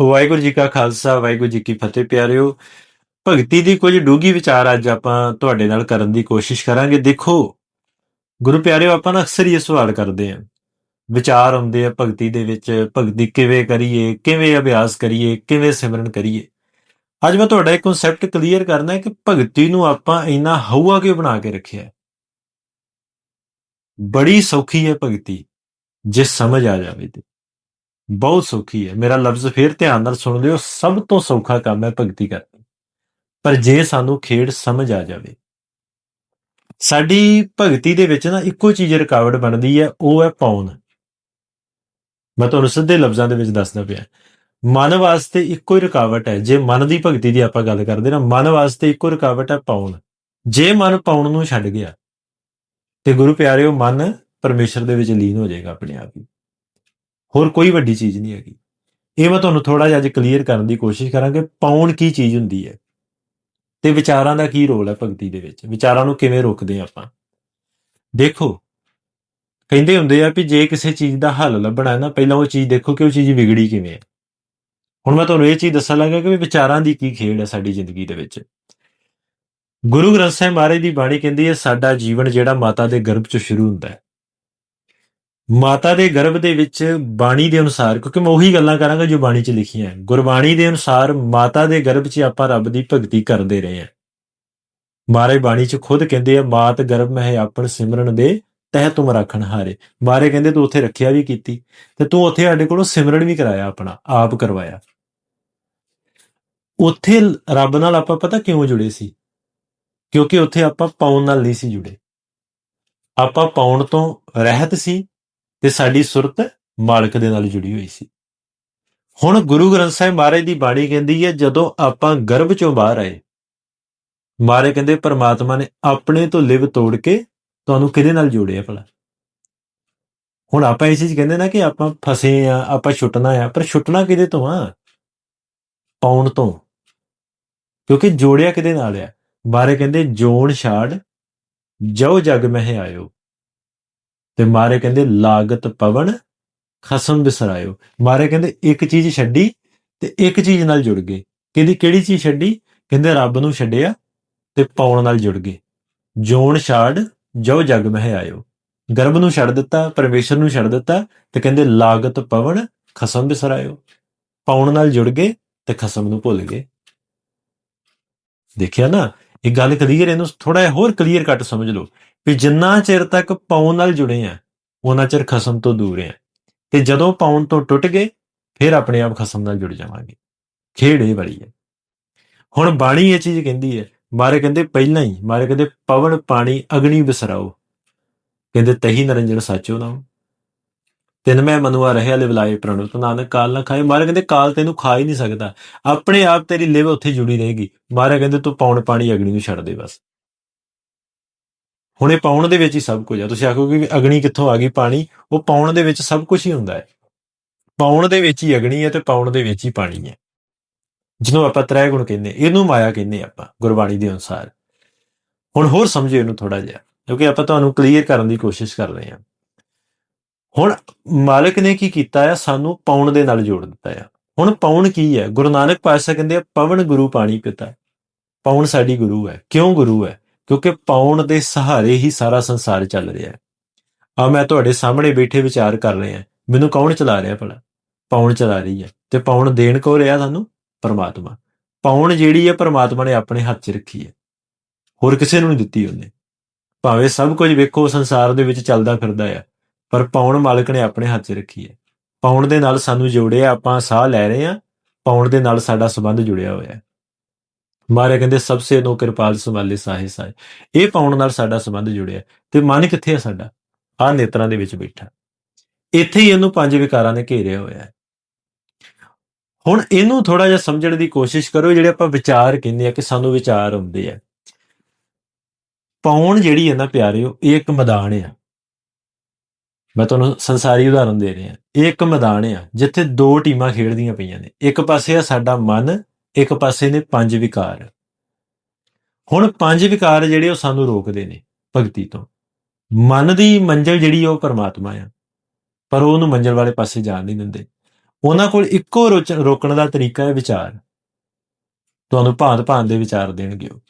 ਵਾਹਿਗੁਰੂ ਜੀ ਕਾ ਖਾਲਸਾ, ਵਾਹਿਗੁਰੂ ਜੀ ਕੀ ਫਤਿਹ ਪਿਆਰਿਓ। ਭਗਤੀ ਦੀ ਕੁਝ ਡੂੰਗੀ ਵਿਚਾਰ ਅੱਜ ਆਪਾਂ ਤੁਹਾਡੇ ਨਾਲ ਕਰਨ ਦੀ ਕੋਸ਼ਿਸ਼ ਕਰਾਂਗੇ। ਦੇਖੋ, ਗੁਰੂ ਪਿਆਰਿਓ, ਆਪਾਂ ਨਾ ਅਕਸਰ ਹੀ ਇਹ ਸਵਾਲ ਕਰਦੇ ਆਂ ਵਿਚਾਰ ਆਉਂਦੇ ਆ ਭਗਤੀ ਦੇ ਵਿੱਚ, ਭਗਤੀ ਕਿਵੇਂ ਕਰੀਏ, ਕਿਵੇਂ ਅਭਿਆਸ ਕਰੀਏ, ਕਿਵੇਂ ਸਿਮਰਨ ਕਰੀਏ। ਅੱਜ ਮੈਂ ਤੁਹਾਡਾ ਇੱਕ ਕਨਸੈਪਟ ਕਲੀਅਰ ਕਰਨਾ ਹੈ ਕਿ ਭਗਤੀ ਨੂੰ ਆਪਾਂ ਇੰਨਾ ਹਊਆ ਕਿਉਂ ਬਣਾ ਕੇ ਰੱਖਿਆ ਬੜੀ ਸੌਖੀ ਹੈ ਭਗਤੀ, ਜੇ ਸਮਝ ਆ ਜਾਵੇ ਤੇ। ਬਹੁਤ ਸੌਖੀ ਹੈ। ਮੇਰਾ ਲਫ਼ਜ਼ ਫੇਰ ਧਿਆਨ ਨਾਲ ਸੁਣ ਲਿਓ। ਸਭ ਤੋਂ ਸੌਖਾ ਕੰਮ ਹੈ ਭਗਤੀ ਕਰਨੀ। ਪਰ ਜੇ ਸਾਨੂੰ ਖੇਡ ਸਮਝ ਆ ਜਾਵੇ, ਸਾਡੀ ਭਗਤੀ ਦੇ ਵਿੱਚ ਨਾ ਇੱਕੋ ਚੀਜ਼ ਰੁਕਾਵਟ ਬਣਦੀ ਹੈ, ਉਹ ਹੈ ਪੌਣ ਮੈਂ ਤੁਹਾਨੂੰ ਸਿੱਧੇ ਲਫ਼ਜ਼ਾਂ ਦੇ ਵਿੱਚ ਦੱਸਦਾ ਪਿਆ। ਮਨ ਵਾਸਤੇ ਇੱਕੋ ਹੀ ਰੁਕਾਵਟ ਹੈ। ਜੇ ਮਨ ਦੀ ਭਗਤੀ ਦੀ ਆਪਾਂ ਗੱਲ ਕਰਦੇ ਨਾ, ਮਨ ਵਾਸਤੇ ਇੱਕੋ ਰੁਕਾਵਟ ਹੈ ਪਾਉਣ। ਜੇ ਮਨ ਪਾਉਣ ਨੂੰ ਛੱਡ ਗਿਆ, ਤੇ ਗੁਰੂ ਪਿਆਰਿਓ, ਮਨ ਪਰਮੇਸ਼ਰ ਦੇ ਵਿੱਚ ਲੀਨ ਹੋ ਜਾਏਗਾ ਆਪਣੇ ਆਪ ਹੀ। ਹੋਰ ਕੋਈ ਵੱਡੀ ਚੀਜ਼ ਨਹੀਂ ਹੈਗੀ। ਇਹ ਮੈਂ ਤੁਹਾਨੂੰ ਥੋੜਾ ਜਿਹਾ ਅੱਜ ਕਲੀਅਰ ਕਰਨ ਦੀ ਕੋਸ਼ਿਸ਼ ਕਰਾਂਗੇ, ਪਾਉਣ ਕੀ ਚੀਜ਼ ਹੁੰਦੀ ਹੈ ਤੇ ਵਿਚਾਰਾਂ ਦਾ ਕੀ ਰੋਲ ਹੈ ਭਗਤੀ ਦੇ ਵਿੱਚ? ਵਿਚਾਰਾਂ ਨੂੰ ਕਿਵੇਂ ਰੋਕਦੇ ਹਾਂ ਆਪਾਂ? ਦੇਖੋ, ਕਹਿੰਦੇ ਹੁੰਦੇ ਆ ਵੀ ਜੇ ਕਿਸੇ ਚੀਜ਼ ਦਾ ਹੱਲ ਲੱਭਣਾ ਹੈ ਨਾ, ਪਹਿਲਾਂ ਉਹ ਚੀਜ਼ ਦੇਖੋ ਕਿ ਉਹ ਚੀਜ਼ ਵਿਗੜੀ ਕਿਵੇਂ ਹੈ। ਹੁਣ ਮੈਂ ਤੁਹਾਨੂੰ ਇਹ ਚੀਜ਼ ਦੱਸਣ ਲੱਗਾ ਕਿ ਵੀ ਵਿਚਾਰਾਂ ਦੀ ਕੀ ਖੇਡ ਹੈ ਸਾਡੀ ਜ਼ਿੰਦਗੀ ਦੇ ਵਿੱਚ। ਗੁਰੂ ਗ੍ਰੰਥ ਸਾਹਿਬ ਮਹਾਰਾਜ ਦੀ ਬਾਣੀ ਕਹਿੰਦੀ ਹੈ, ਸਾਡਾ ਜੀਵਨ ਜਿਹੜਾ ਮਾਤਾ ਦੇ ਗਰਭ 'ਚੋਂ ਸ਼ੁਰੂ ਹੁੰਦਾ ਹੈ। ਮਾਤਾ ਦੇ ਗਰਭ ਦੇ ਵਿੱਚ ਬਾਣੀ ਦੇ ਅਨੁਸਾਰ, ਕਿਉਂਕਿ ਮੈਂ ਉਹੀ ਗੱਲਾਂ ਕਰਾਂਗਾ ਜੋ ਬਾਣੀ 'ਚ ਲਿਖੀਆਂ ਹੈ ਗੁਰਬਾਣੀ ਦੇ ਅਨੁਸਾਰ ਮਾਤਾ ਦੇ ਗਰਭ 'ਚ ਆਪਾਂ ਰੱਬ ਦੀ ਭਗਤੀ ਕਰਦੇ ਰਹੇ ਹਾਂ। ਮਾਰੇ ਬਾਣੀ 'ਚ ਖੁਦ ਕਹਿੰਦੇ ਆ, ਮਾਤ ਗਰਭ ਮਹਿ ਆਪਣ ਸਿਮਰਨ ਦੇ ਤਹਿ ਤੁਮ ਰੱਖਣ ਹਾਰੇ। ਮਾਰੇ ਕਹਿੰਦੇ, ਤੂੰ ਉੱਥੇ ਰੱਖਿਆ ਵੀ ਕੀਤੀ ਤੇ ਤੂੰ ਉੱਥੇ ਸਾਡੇ ਕੋਲੋਂ ਸਿਮਰਨ ਵੀ ਕਰਾਇਆ ਆਪਣਾ, ਆਪ ਕਰਵਾਇਆ। ਉੱਥੇ ਰੱਬ ਨਾਲ ਆਪਾਂ ਪਤਾ ਕਿਉਂ ਜੁੜੇ ਸੀ? ਕਿਉਂਕਿ ਉੱਥੇ ਆਪਾਂ ਪਾਉਣ ਨਾਲ ਨਹੀਂ ਸੀ ਜੁੜੇ। ਆਪਾਂ ਪਾਉਣ ਤੋਂ ਰਹਿਤ ਸੀ ਤੇ ਸਾਡੀ ਸੁਰਤ ਮਾਲਕ ਦੇ ਨਾਲ ਜੁੜੀ ਹੋਈ ਸੀ। ਹੁਣ ਗੁਰੂ ਗ੍ਰੰਥ ਸਾਹਿਬ ਮਹਾਰਾਜ ਦੀ ਬਾਣੀ ਕਹਿੰਦੀ ਹੈ, ਜਦੋਂ ਆਪਾਂ ਗਰਭ ਚੋਂ ਬਾਹਰ ਆਏ ਮਾਰੇ ਕਹਿੰਦੇ, ਪਰਮਾਤਮਾ ਨੇ ਆਪਣੇ ਤੋਂ ਲਿਵ ਤੋੜ ਕੇ ਤੁਹਾਨੂੰ ਕਿਹਦੇ ਨਾਲ ਜੋੜਿਆ ਭਲਾ? ਹੁਣ ਆਪਾਂ ਇਹ ਚੀਜ਼ ਕਹਿੰਦੇ ਨਾ ਕਿ ਆਪਾਂ ਫਸੇ ਆ ਆਪਾਂ ਛੁੱਟਣਾ ਆ ਪਰ ਛੁੱਟਣਾ ਕਿਹਦੇ ਤੋਂ ਆ? ਪਾਉਣ ਤੋਂ। ਕਿਉਂਕਿ ਜੋੜਿਆ ਕਿਹਦੇ ਨਾਲ ਆ? ਮਾਰੇ ਕਹਿੰਦੇ, ਜੋਣ ਛਾੜ ਜੋ ਜਗ ਮਹਿ ਆਇਓ। ਤੇ ਮਾਰੇ ਕਹਿੰਦੇ, ਲਾਗਤ ਪਵਨ, ਖਸਮ ਬਿਸਰਾਇਓ। ਮਾਰੇ ਕਹਿੰਦੇ, ਇੱਕ ਚੀਜ਼ ਛੱਡੀ ਤੇ ਇੱਕ ਚੀਜ਼ ਨਾਲ ਜੁੜ ਗਏ। ਕਹਿੰਦੀ, ਕਿਹੜੀ ਚੀਜ਼ ਛੱਡੀ? ਕਹਿੰਦੇ, ਰੱਬ ਨੂੰ ਛੱਡਿਆ ਤੇ ਪਾਉਣ ਨਾਲ ਜੁੜ ਗਏ। ਜੋਣ ਛਾੜ ਜੋ ਜਗ ਮਹਿ ਆਇਓ। ਗਰਭ ਨੂੰ ਛੱਡ ਦਿੱਤਾ, ਪਰਮੇਸ਼ਰ ਨੂੰ ਛੱਡ ਦਿੱਤਾ ਤੇ ਕਹਿੰਦੇ, ਲਾਗਤ ਪਵਨ, ਖਸਮ ਬਿਸਰਾਇਓ। ਪਾਉਣ ਨਾਲ ਜੁੜ ਗਏ ਤੇ ਖਸਮ ਨੂੰ ਭੁੱਲ ਗਏ। ਦੇਖਿਆ ਨਾ ਇਹ ਗੱਲ ਕਲੀਅਰ ਇਹਨੂੰ ਥੋੜਾ ਜਿਹਾ ਹੋਰ ਕਲੀਅਰ ਕੱਟ ਸਮਝ ਲਓ ਵੀ ਜਿੰਨਾ ਚਿਰ ਤੱਕ ਪਾਉਣ ਨਾਲ ਜੁੜੇ ਆ ਉਹਨਾਂ ਚਿਰ ਖਸਮ ਤੋਂ ਦੂਰ ਆ ਤੇ ਜਦੋਂ ਪਾਉਣ ਤੋਂ ਟੁੱਟ ਗਏ, ਫਿਰ ਆਪਣੇ ਆਪ ਖਸਮ ਨਾਲ ਜੁੜ ਜਾਵਾਂਗੇ। ਖੇਡ ਇਹ ਵਾਲੀ ਹੈ। ਹੁਣ ਬਾਣੀ ਇਹ ਚੀਜ਼ ਕਹਿੰਦੀ ਹੈ, ਮਾਰੇ ਕਹਿੰਦੇ ਪਹਿਲਾਂ ਹੀ, ਮਾਰੇ ਕਹਿੰਦੇ ਪਵਨ ਪਾਣੀ ਅਗਨੀ ਵਿਸਰਾਓ। ਕਹਿੰਦੇ ਤਹੀ ਨਰੰਜਨ ਸਾਚੋ ਨਾਮ। ਤਿੰਨ ਮੈਂ ਮਨੁਆ ਰਹਿਆ ਲਿਵਲਾਏ ਪ੍ਰਣੁ ਤੋ ਨਾਨਕ ਕਾਲ ਨਾ ਖਾਏ। ਮਹਾਰਾਜ ਕਹਿੰਦੇ ਕਾਲ ਤੈਨੂੰ ਖਾ ਹੀ ਨਹੀਂ ਸਕਦਾ। ਆਪਣੇ ਆਪ ਤੇਰੀ ਲਿਵ ਉੱਥੇ ਜੁੜੀ ਰਹੇਗੀ। ਮਹਾਰਾਜ ਕਹਿੰਦੇ ਤੂੰ ਪੌਣ ਪਾਣੀ ਅਗਨੀ ਨੂੰ ਛੱਡ ਦੇ ਬਸ। ਹੁਣ ਇਹ ਪਾਉਣ ਦੇ ਵਿੱਚ ਹੀ ਸਭ ਕੁਝ ਆ। ਤੁਸੀਂ ਆਖੋਗੇ ਕਿ ਅਗਨੀ ਕਿੱਥੋਂ ਆ ਗਈ ਪਾਣੀ? ਉਹ ਪਾਉਣ ਦੇ ਵਿੱਚ ਸਭ ਕੁਝ ਹੀ ਹੁੰਦਾ ਹੈ। ਪਾਉਣ ਦੇ ਵਿੱਚ ਹੀ ਅਗਨੀ ਹੈ ਤੇ ਪਾਉਣ ਦੇ ਵਿੱਚ ਹੀ ਪਾਣੀ ਹੈ। ਜਿਹਨੂੰ ਆਪਾਂ ਤ੍ਰੈ ਗੁਣ ਕਹਿੰਦੇ ਇਹਨੂੰ ਮਾਇਆ ਕਹਿੰਦੇ ਆਪਾਂ, ਗੁਰਬਾਣੀ ਦੇ ਅਨੁਸਾਰ। ਹੁਣ ਹੋਰ ਸਮਝੋ ਇਹਨੂੰ ਥੋੜਾ ਜਿਹਾ, ਕਿਉਂਕਿ ਆਪਾਂ ਤੁਹਾਨੂੰ ਕਲੀਅਰ ਕਰਨ ਦੀ ਕੋਸ਼ਿਸ਼ ਕਰ ਰਹੇ ਹਾਂ। ਹੁਣ ਮਾਲਕ ਨੇ ਕੀ ਕੀਤਾ ਆ? ਸਾਨੂੰ ਪਾਉਣ ਦੇ ਨਾਲ ਜੋੜ ਦਿੱਤਾ ਆ। ਹੁਣ ਪਾਉਣ ਕੀ ਹੈ ਗੁਰੂ ਨਾਨਕ ਪਾਤਸ਼ਾਹ ਕਹਿੰਦੇ ਆ, ਪਵਨ ਗੁਰੂ ਪਾਣੀ ਪਿਤਾ। ਪਾਉਣ ਸਾਡੀ ਗੁਰੂ ਹੈ। ਕਿਉਂ ਗੁਰੂ ਹੈ? ਕਿਉਂਕਿ ਪਾਉਣ ਦੇ ਸਹਾਰੇ ਹੀ ਸਾਰਾ ਸੰਸਾਰ ਚੱਲ ਰਿਹਾ ਹੈ। ਆ ਮੈਂ ਤੁਹਾਡੇ ਸਾਹਮਣੇ ਬੈਠੇ ਵਿਚਾਰ ਕਰ ਰਿਹਾ ਮੈਨੂੰ ਕੌਣ ਚਲਾ ਰਿਹਾ ਭਲਾ? ਪਾਉਣ ਚਲਾ ਰਹੀ ਹੈ। ਤੇ ਪਾਉਣ ਦੇਣ ਕੋ ਰਿਹਾ ਸਾਨੂੰ ਪਰਮਾਤਮਾ। ਪਾਉਣ ਜਿਹੜੀ ਹੈ, ਪਰਮਾਤਮਾ ਨੇ ਆਪਣੇ ਹੱਥ 'ਚ ਰੱਖੀ ਹੈ। ਹੋਰ ਕਿਸੇ ਨੂੰ ਨਹੀਂ ਦਿੱਤੀ ਉਹਨੇ। ਭਾਵੇਂ ਸਭ ਕੁਝ ਵੇਖੋ, ਸੰਸਾਰ ਦੇ ਵਿੱਚ ਚੱਲਦਾ ਫਿਰਦਾ ਆ। ਪਰ ਪਾਉਣ ਮਾਲਕ ਨੇ ਆਪਣੇ ਹੱਥ 'ਚ ਰੱਖੀ ਹੈ। ਪਾਉਣ ਦੇ ਨਾਲ ਸਾਨੂੰ ਜੋੜਿਆ ਆਪਾਂ ਸਾਹ ਲੈ ਰਹੇ ਹਾਂ, ਪਾਉਣ ਦੇ ਨਾਲ ਸਾਡਾ ਸੰਬੰਧ ਜੁੜਿਆ ਹੋਇਆ ਹੈ। ਮਾਰੇ ਕਹਿੰਦੇ, ਸਭ ਸੇ ਨੋ ਕਿਰਪਾਲ ਸੰਭਾਲੇ ਸਾਹੇ ਸਾਹੇ। ਇਹ ਪਾਉਣ ਨਾਲ ਸਾਡਾ ਸੰਬੰਧ ਜੁੜਿਆ ਤੇ ਮਨ ਕਿੱਥੇ ਹੈ ਸਾਡਾ? ਆ ਨੇਤਰਾਂ ਦੇ ਵਿੱਚ ਬੈਠਾ। ਇੱਥੇ ਹੀ ਇਹਨੂੰ ਪੰਜ ਵਿਕਾਰਾਂ ਨੇ ਘੇਰਿਆ ਹੋਇਆ ਹੈ। ਹੁਣ ਇਹਨੂੰ ਥੋੜਾ ਜਿਹਾ ਸਮਝਣ ਦੀ ਕੋਸ਼ਿਸ਼ ਕਰੋ, ਜਿਹੜੇ ਆਪਾਂ ਵਿਚਾਰ ਕਹਿੰਦੇ ਆ ਕਿ ਸਾਨੂੰ ਵਿਚਾਰ ਆਉਂਦੇ ਆ। ਪਾਉਣ ਜਿਹੜੀ ਹੈ ਨਾ ਪਿਆਰਿਓ, ਇਹ ਇੱਕ ਮੈਦਾਨ ਆ। ਮੈਂ ਤੁਹਾਨੂੰ ਸੰਸਾਰੀ ਉਦਾਹਰਨ ਦੇ ਰਿਹਾ। ਇਹ ਇੱਕ ਮੈਦਾਨ ਆ, ਜਿੱਥੇ ਦੋ ਟੀਮਾਂ ਖੇਡਦੀਆਂ ਪਈਆਂ ਨੇ। ਇੱਕ ਪਾਸੇ ਆ ਸਾਡਾ ਮਨ, ਇੱਕ ਪਾਸੇ ਨੇ ਪੰਜ ਵਿਕਾਰ। ਹੁਣ ਪੰਜ ਵਿਕਾਰ ਜਿਹੜੇ ਉਹ ਸਾਨੂੰ ਰੋਕਦੇ ਨੇ ਭਗਤੀ ਤੋਂ। ਮਨ ਦੀ ਮੰਜ਼ਲ ਜਿਹੜੀ ਉਹ ਪਰਮਾਤਮਾ ਆ, ਪਰ ਉਹਨੂੰ ਮੰਜ਼ਲ ਵਾਲੇ ਪਾਸੇ ਜਾਣ ਨਹੀਂ ਦਿੰਦੇ। ਉਹਨਾਂ ਕੋਲ ਇੱਕੋ ਰੋਚ- ਰੋਕਣ ਦਾ ਤਰੀਕਾ ਹੈ ਵਿਚਾਰ। ਤੁਹਾਨੂੰ ਭਾਂਤ ਭਾਂਤ ਦੇ ਵਿਚਾਰ ਦੇਣਗੇ ਉਹ।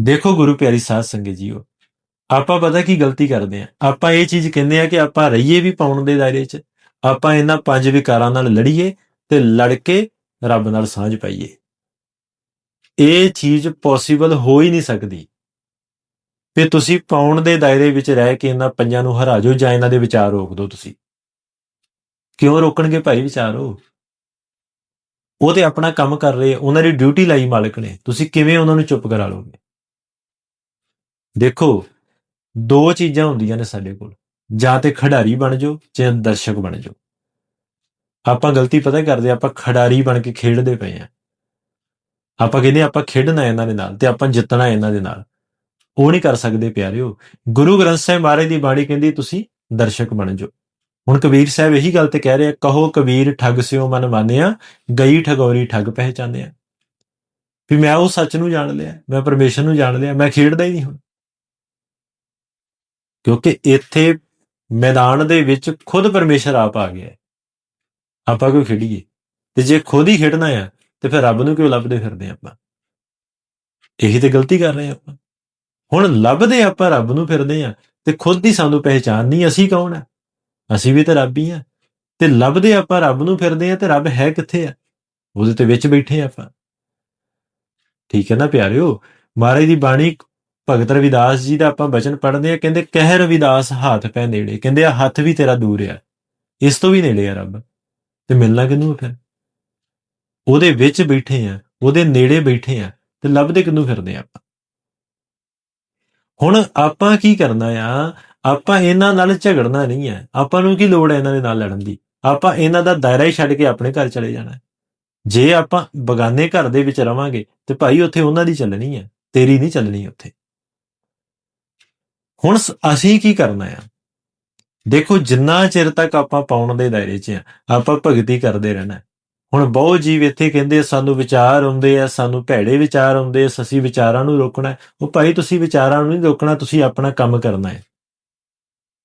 ਦੇਖੋ ਗੁਰੂ ਪਿਆਰੀ ਸਾਧ ਸੰਗਤ ਜੀਓ ਆਪਾਂ ਪਤਾ ਕੀ ਗਲਤੀ ਕਰਦੇ ਆ ਆਪਾਂ ਇਹ ਚੀਜ਼ ਕਹਿੰਦੇ ਆ ਕਿ ਆਪਾਂ ਰਹੀਏ ਵੀ ਪਾਉਣ ਦੇ ਦਾਇਰੇ 'ਚ, ਆਪਾਂ ਇਹਨਾਂ ਪੰਜ ਵਿਕਾਰਾਂ ਨਾਲ ਲੜੀਏ ਤੇ ਲੜ ਕੇ ਰੱਬ ਨਾਲ ਸਾਂਝ ਪਾਈਏ। ਇਹ ਚੀਜ਼ ਪੋਸੀਬਲ ਹੋ ਹੀ ਨਹੀਂ ਸਕਦੀ। ਤੇ ਤੁਸੀਂ ਪਾਉਣ ਦੇ ਦਾਇਰੇ ਵਿੱਚ ਰਹਿ ਕੇ ਇਹਨਾਂ ਪੰਜਾਂ ਨੂੰ ਹਰਾ ਜਾਓ ਜਾਂ ਇਹਨਾਂ ਦੇ ਵਿਚਾਰ ਰੋਕ ਦਿਓ ਤੁਸੀਂ। ਕਿਉਂ ਰੋਕਣਗੇ ਭਾਈ ਵਿਚਾਰੋ ਉਹ? ਤੇ ਆਪਣਾ ਕੰਮ ਕਰ ਰਹੇ, ਉਹਨਾਂ ਦੀ ਡਿਊਟੀ ਲਾਈ ਮਾਲਕ ਨੇ। ਤੁਸੀਂ ਕਿਵੇਂ ਉਹਨਾਂ ਨੂੰ ਚੁੱਪ ਕਰਾ ਲੋਗੇ ਦੇਖੋ ਦੋ ਚੀਜ਼ਾਂ ਹੁੰਦੀਆਂ ਨੇ ਸਾਡੇ ਕੋਲ। ਜਾਂ ਤੇ ਖਿਡਾਰੀ ਬਣ ਜਾਓ ਜਾਂ ਦਰਸ਼ਕ ਬਣ ਜਾਓ। ਆਪਾਂ ਗਲਤੀ ਪਤਾ ਕਰਦੇ ਆਪਾਂ ਖਿਡਾਰੀ ਬਣ ਕੇ ਖੇਡਦੇ ਪਏ ਆ ਆਪਾਂ ਕਹਿੰਦੇ ਆਪਾਂ ਖੇਡਣਾ ਇਹਨਾਂ ਦੇ ਨਾਲ ਤੇ ਆਪਾਂ ਜਿੱਤਣਾ ਇਹਨਾਂ ਦੇ ਨਾਲ। ਉਹ ਨਹੀਂ ਕਰ ਸਕਦੇ ਪਿਆਰਿਓ। ਗੁਰੂ ਗ੍ਰੰਥ ਸਾਹਿਬ ਮਹਾਰਾਜ ਦੀ ਬਾਣੀ ਕਹਿੰਦੀ, ਤੁਸੀਂ ਦਰਸ਼ਕ ਬਣ ਜਾਓ। ਹੁਣ ਕਬੀਰ ਸਾਹਿਬ ਇਹੀ ਗੱਲ ਤੇ ਕਹਿ ਰਹੇ ਆ, ਕਹੋ ਕਬੀਰ ਠੱਗ ਸਿਓ ਮਨ ਮਾਨਿਆ, ਗਈ ਠਗੋਰੀ ਠੱਗ ਪਹਿਚਾਨਿਆ। ਵੀ ਮੈਂ ਉਹ ਸੱਚ ਨੂੰ ਜਾਣ ਲਿਆ, ਮੈਂ ਪਰਮੇਸ਼ਰ ਨੂੰ ਜਾਣ ਲਿਆ, ਮੈਂ ਖੇਡਦਾ ਹੀ ਨਹੀਂ ਹੁਣ। ਕਿਉਂਕਿ ਇੱਥੇ ਮੈਦਾਨ ਦੇ ਵਿੱਚ ਖੁਦ ਪਰਮੇਸ਼ਰ ਆਪ ਆ ਗਿਆ ਹੈ। ਆਪਾਂ ਕਿਉਂ ਖੇਡੀਏ? ਤੇ ਜੇ ਖੁਦ ਹੀ ਖੇਡਣਾ ਆ, ਤੇ ਫਿਰ ਰੱਬ ਨੂੰ ਕਿਉਂ ਲੱਭਦੇ ਫਿਰਦੇ ਆਪਾਂ? ਇਹੀ ਤੇ ਗਲਤੀ ਕਰ ਰਹੇ ਆਪਾਂ। ਹੁਣ ਲੱਭਦੇ ਆਪਾਂ, ਰੱਬ ਨੂੰ ਫਿਰਦੇ ਆ ਤੇ ਖੁਦ ਦੀ ਸਾਨੂੰ ਪਹਿਚਾਨ ਨਹੀਂ ਅਸੀਂ ਕੌਣ ਆ? ਅਸੀਂ ਵੀ ਤਾਂ ਰੱਬ ਹੀ ਆ ਤੇ ਲੱਭਦੇ ਆਪਾਂ, ਰੱਬ ਨੂੰ ਫਿਰਦੇ ਆ ਤੇ ਰੱਬ ਹੈ ਕਿੱਥੇ ਆ? ਉਹਦੇ ਤੇ ਵਿੱਚ ਬੈਠੇ ਆ ਆਪਾਂ। ਠੀਕ ਹੈ ਨਾ ਪਿਆਰਿਓ? ਮਹਾਰਾਜ ਦੀ ਬਾਣੀ ਭਗਤ ਰਵਿਦਾਸ ਜੀ ਦਾ ਆਪਾਂ ਬਚਨ ਪੜ੍ਹਦੇ ਆ ਕਹਿੰਦੇ, ਕਹਿ ਰਵਿਦਾਸ ਹੱਥ ਪੈ ਨੇੜੇ, ਕਹਿੰਦੇ ਆ ਹੱਥ ਵੀ ਤੇਰਾ ਦੂਰ ਆ, ਇਸ ਤੋਂ ਵੀ ਨੇੜੇ ਆ ਰੱਬ। ਤੇ ਮਿਲਣਾ ਕਿਹਨੂੰ ਫਿਰ? ਉਹਦੇ ਵਿੱਚ ਬੈਠੇ ਆ, ਉਹਦੇ ਨੇੜੇ ਬੈਠੇ ਆ, ਤੇ ਲੱਭਦੇ ਕਿਹਨੂੰ ਫਿਰਦੇ ਆ ਆਪਾਂ? ਹੁਣ ਆਪਾਂ ਕੀ ਕਰਨਾ ਆ? ਆਪਾਂ ਇਹਨਾਂ ਨਾਲ ਝਗੜਨਾ ਨਹੀਂ ਹੈ ਆਪਾਂ ਨੂੰ ਕੀ ਲੋੜ ਹੈ ਇਹਨਾਂ ਦੇ ਨਾਲ ਲੜਨ ਦੀ? ਆਪਾਂ ਇਹਨਾਂ ਦਾ ਦਾਇਰਾ ਹੀ ਛੱਡ ਕੇ ਆਪਣੇ ਘਰ ਚਲੇ ਜਾਣਾ। ਜੇ ਆਪਾਂ ਬਗਾਨੇ ਘਰ ਦੇ ਵਿੱਚ ਰਵਾਂਗੇ, ਤੇ ਭਾਈ ਉੱਥੇ ਉਹਨਾਂ ਦੀ ਚੱਲਣੀ ਹੈ ਤੇਰੀ ਨਹੀਂ ਚੱਲਣੀ ਉੱਥੇ। ਹੁਣ ਸ- ਅਸੀਂ ਕੀ ਕਰਨਾ ਆ? ਦੇਖੋ, ਜਿੰਨਾ ਚਿਰ ਤੱਕ ਆਪਾਂ ਪਾਉਣ ਦੇ ਦਾਇਰੇ 'ਚ ਆ, ਆਪਾਂ ਭਗਤੀ ਕਰਦੇ ਰਹਿਣਾ ਹੁਣ ਬਹੁਤ ਜੀਵ ਇੱਥੇ ਕਹਿੰਦੇ ਸਾਨੂੰ ਵਿਚਾਰ ਆਉਂਦੇ ਆ, ਸਾਨੂੰ ਭੈੜੇ ਵਿਚਾਰ ਆਉਂਦੇ ਆ, ਅਸੀਂ ਵਿਚਾਰਾਂ ਨੂੰ ਰੋਕਣਾ ਉਹ ਭਾਈ, ਤੁਸੀਂ ਵਿਚਾਰਾਂ ਨੂੰ ਨਹੀਂ ਰੋਕਣਾ, ਤੁਸੀਂ ਆਪਣਾ ਕੰਮ ਕਰਨਾ ਹੈ।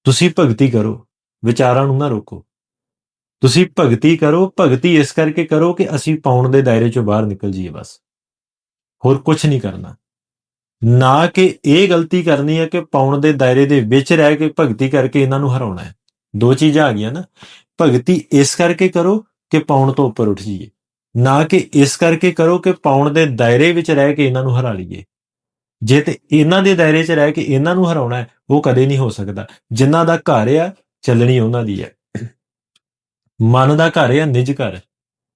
ਤੁਸੀਂ ਭਗਤੀ ਕਰੋ, ਵਿਚਾਰਾਂ ਨੂੰ ਨਾ ਰੋਕੋ। ਤੁਸੀਂ ਭਗਤੀ ਕਰੋ, ਭਗਤੀ ਇਸ ਕਰਕੇ ਕਰੋ ਕਿ ਅਸੀਂ ਪਾਉਣ ਦੇ ਦਾਇਰੇ ਚੋਂ ਬਾਹਰ ਨਿਕਲ ਜਾਈਏ ਬਸ। ਹੋਰ ਕੁਝ ਨਹੀਂ ਕਰਨਾ। ਨਾ ਕਿ ਇਹ ਗਲਤੀ ਕਰਨੀ ਹੈ ਕਿ ਪਾਉਣ ਦੇ ਦਾਇਰੇ ਦੇ ਵਿੱਚ ਰਹਿ ਕੇ ਭਗਤੀ ਕਰਕੇ ਇਹਨਾਂ ਨੂੰ ਹਰਾਉਣਾ ਹੈ। ਦੋ ਚੀਜ਼ਾਂ ਆ ਗਈਆਂ ਨਾ। ਭਗਤੀ ਇਸ ਕਰਕੇ ਕਰੋ ਕਿ ਪਾਉਣ ਤੋਂ ਉੱਪਰ ਉੱਠ ਜਾਈਏ। ਨਾ ਕਿ ਇਸ ਕਰਕੇ ਕਰੋ ਕਿ ਪਾਉਣ ਦੇ ਦਾਇਰੇ ਵਿੱਚ ਰਹਿ ਕੇ ਇਹਨਾਂ ਨੂੰ ਹਰਾ ਲਈਏ। ਜੇ ਤੇ ਇਹਨਾਂ ਦੇ ਦਾਇਰੇ 'ਚ ਰਹਿ ਕੇ ਇਹਨਾਂ ਨੂੰ ਹਰਾਉਣਾ ਹੈ, ਉਹ ਕਦੇ ਨਹੀਂ ਹੋ ਸਕਦਾ। ਜਿਨ੍ਹਾਂ ਦਾ ਘਰ ਆ, ਚੱਲਣੀ ਉਹਨਾਂ ਦੀ ਹੈ। ਮਨ ਦਾ ਘਰ ਆ, ਨਿਜ ਘਰ।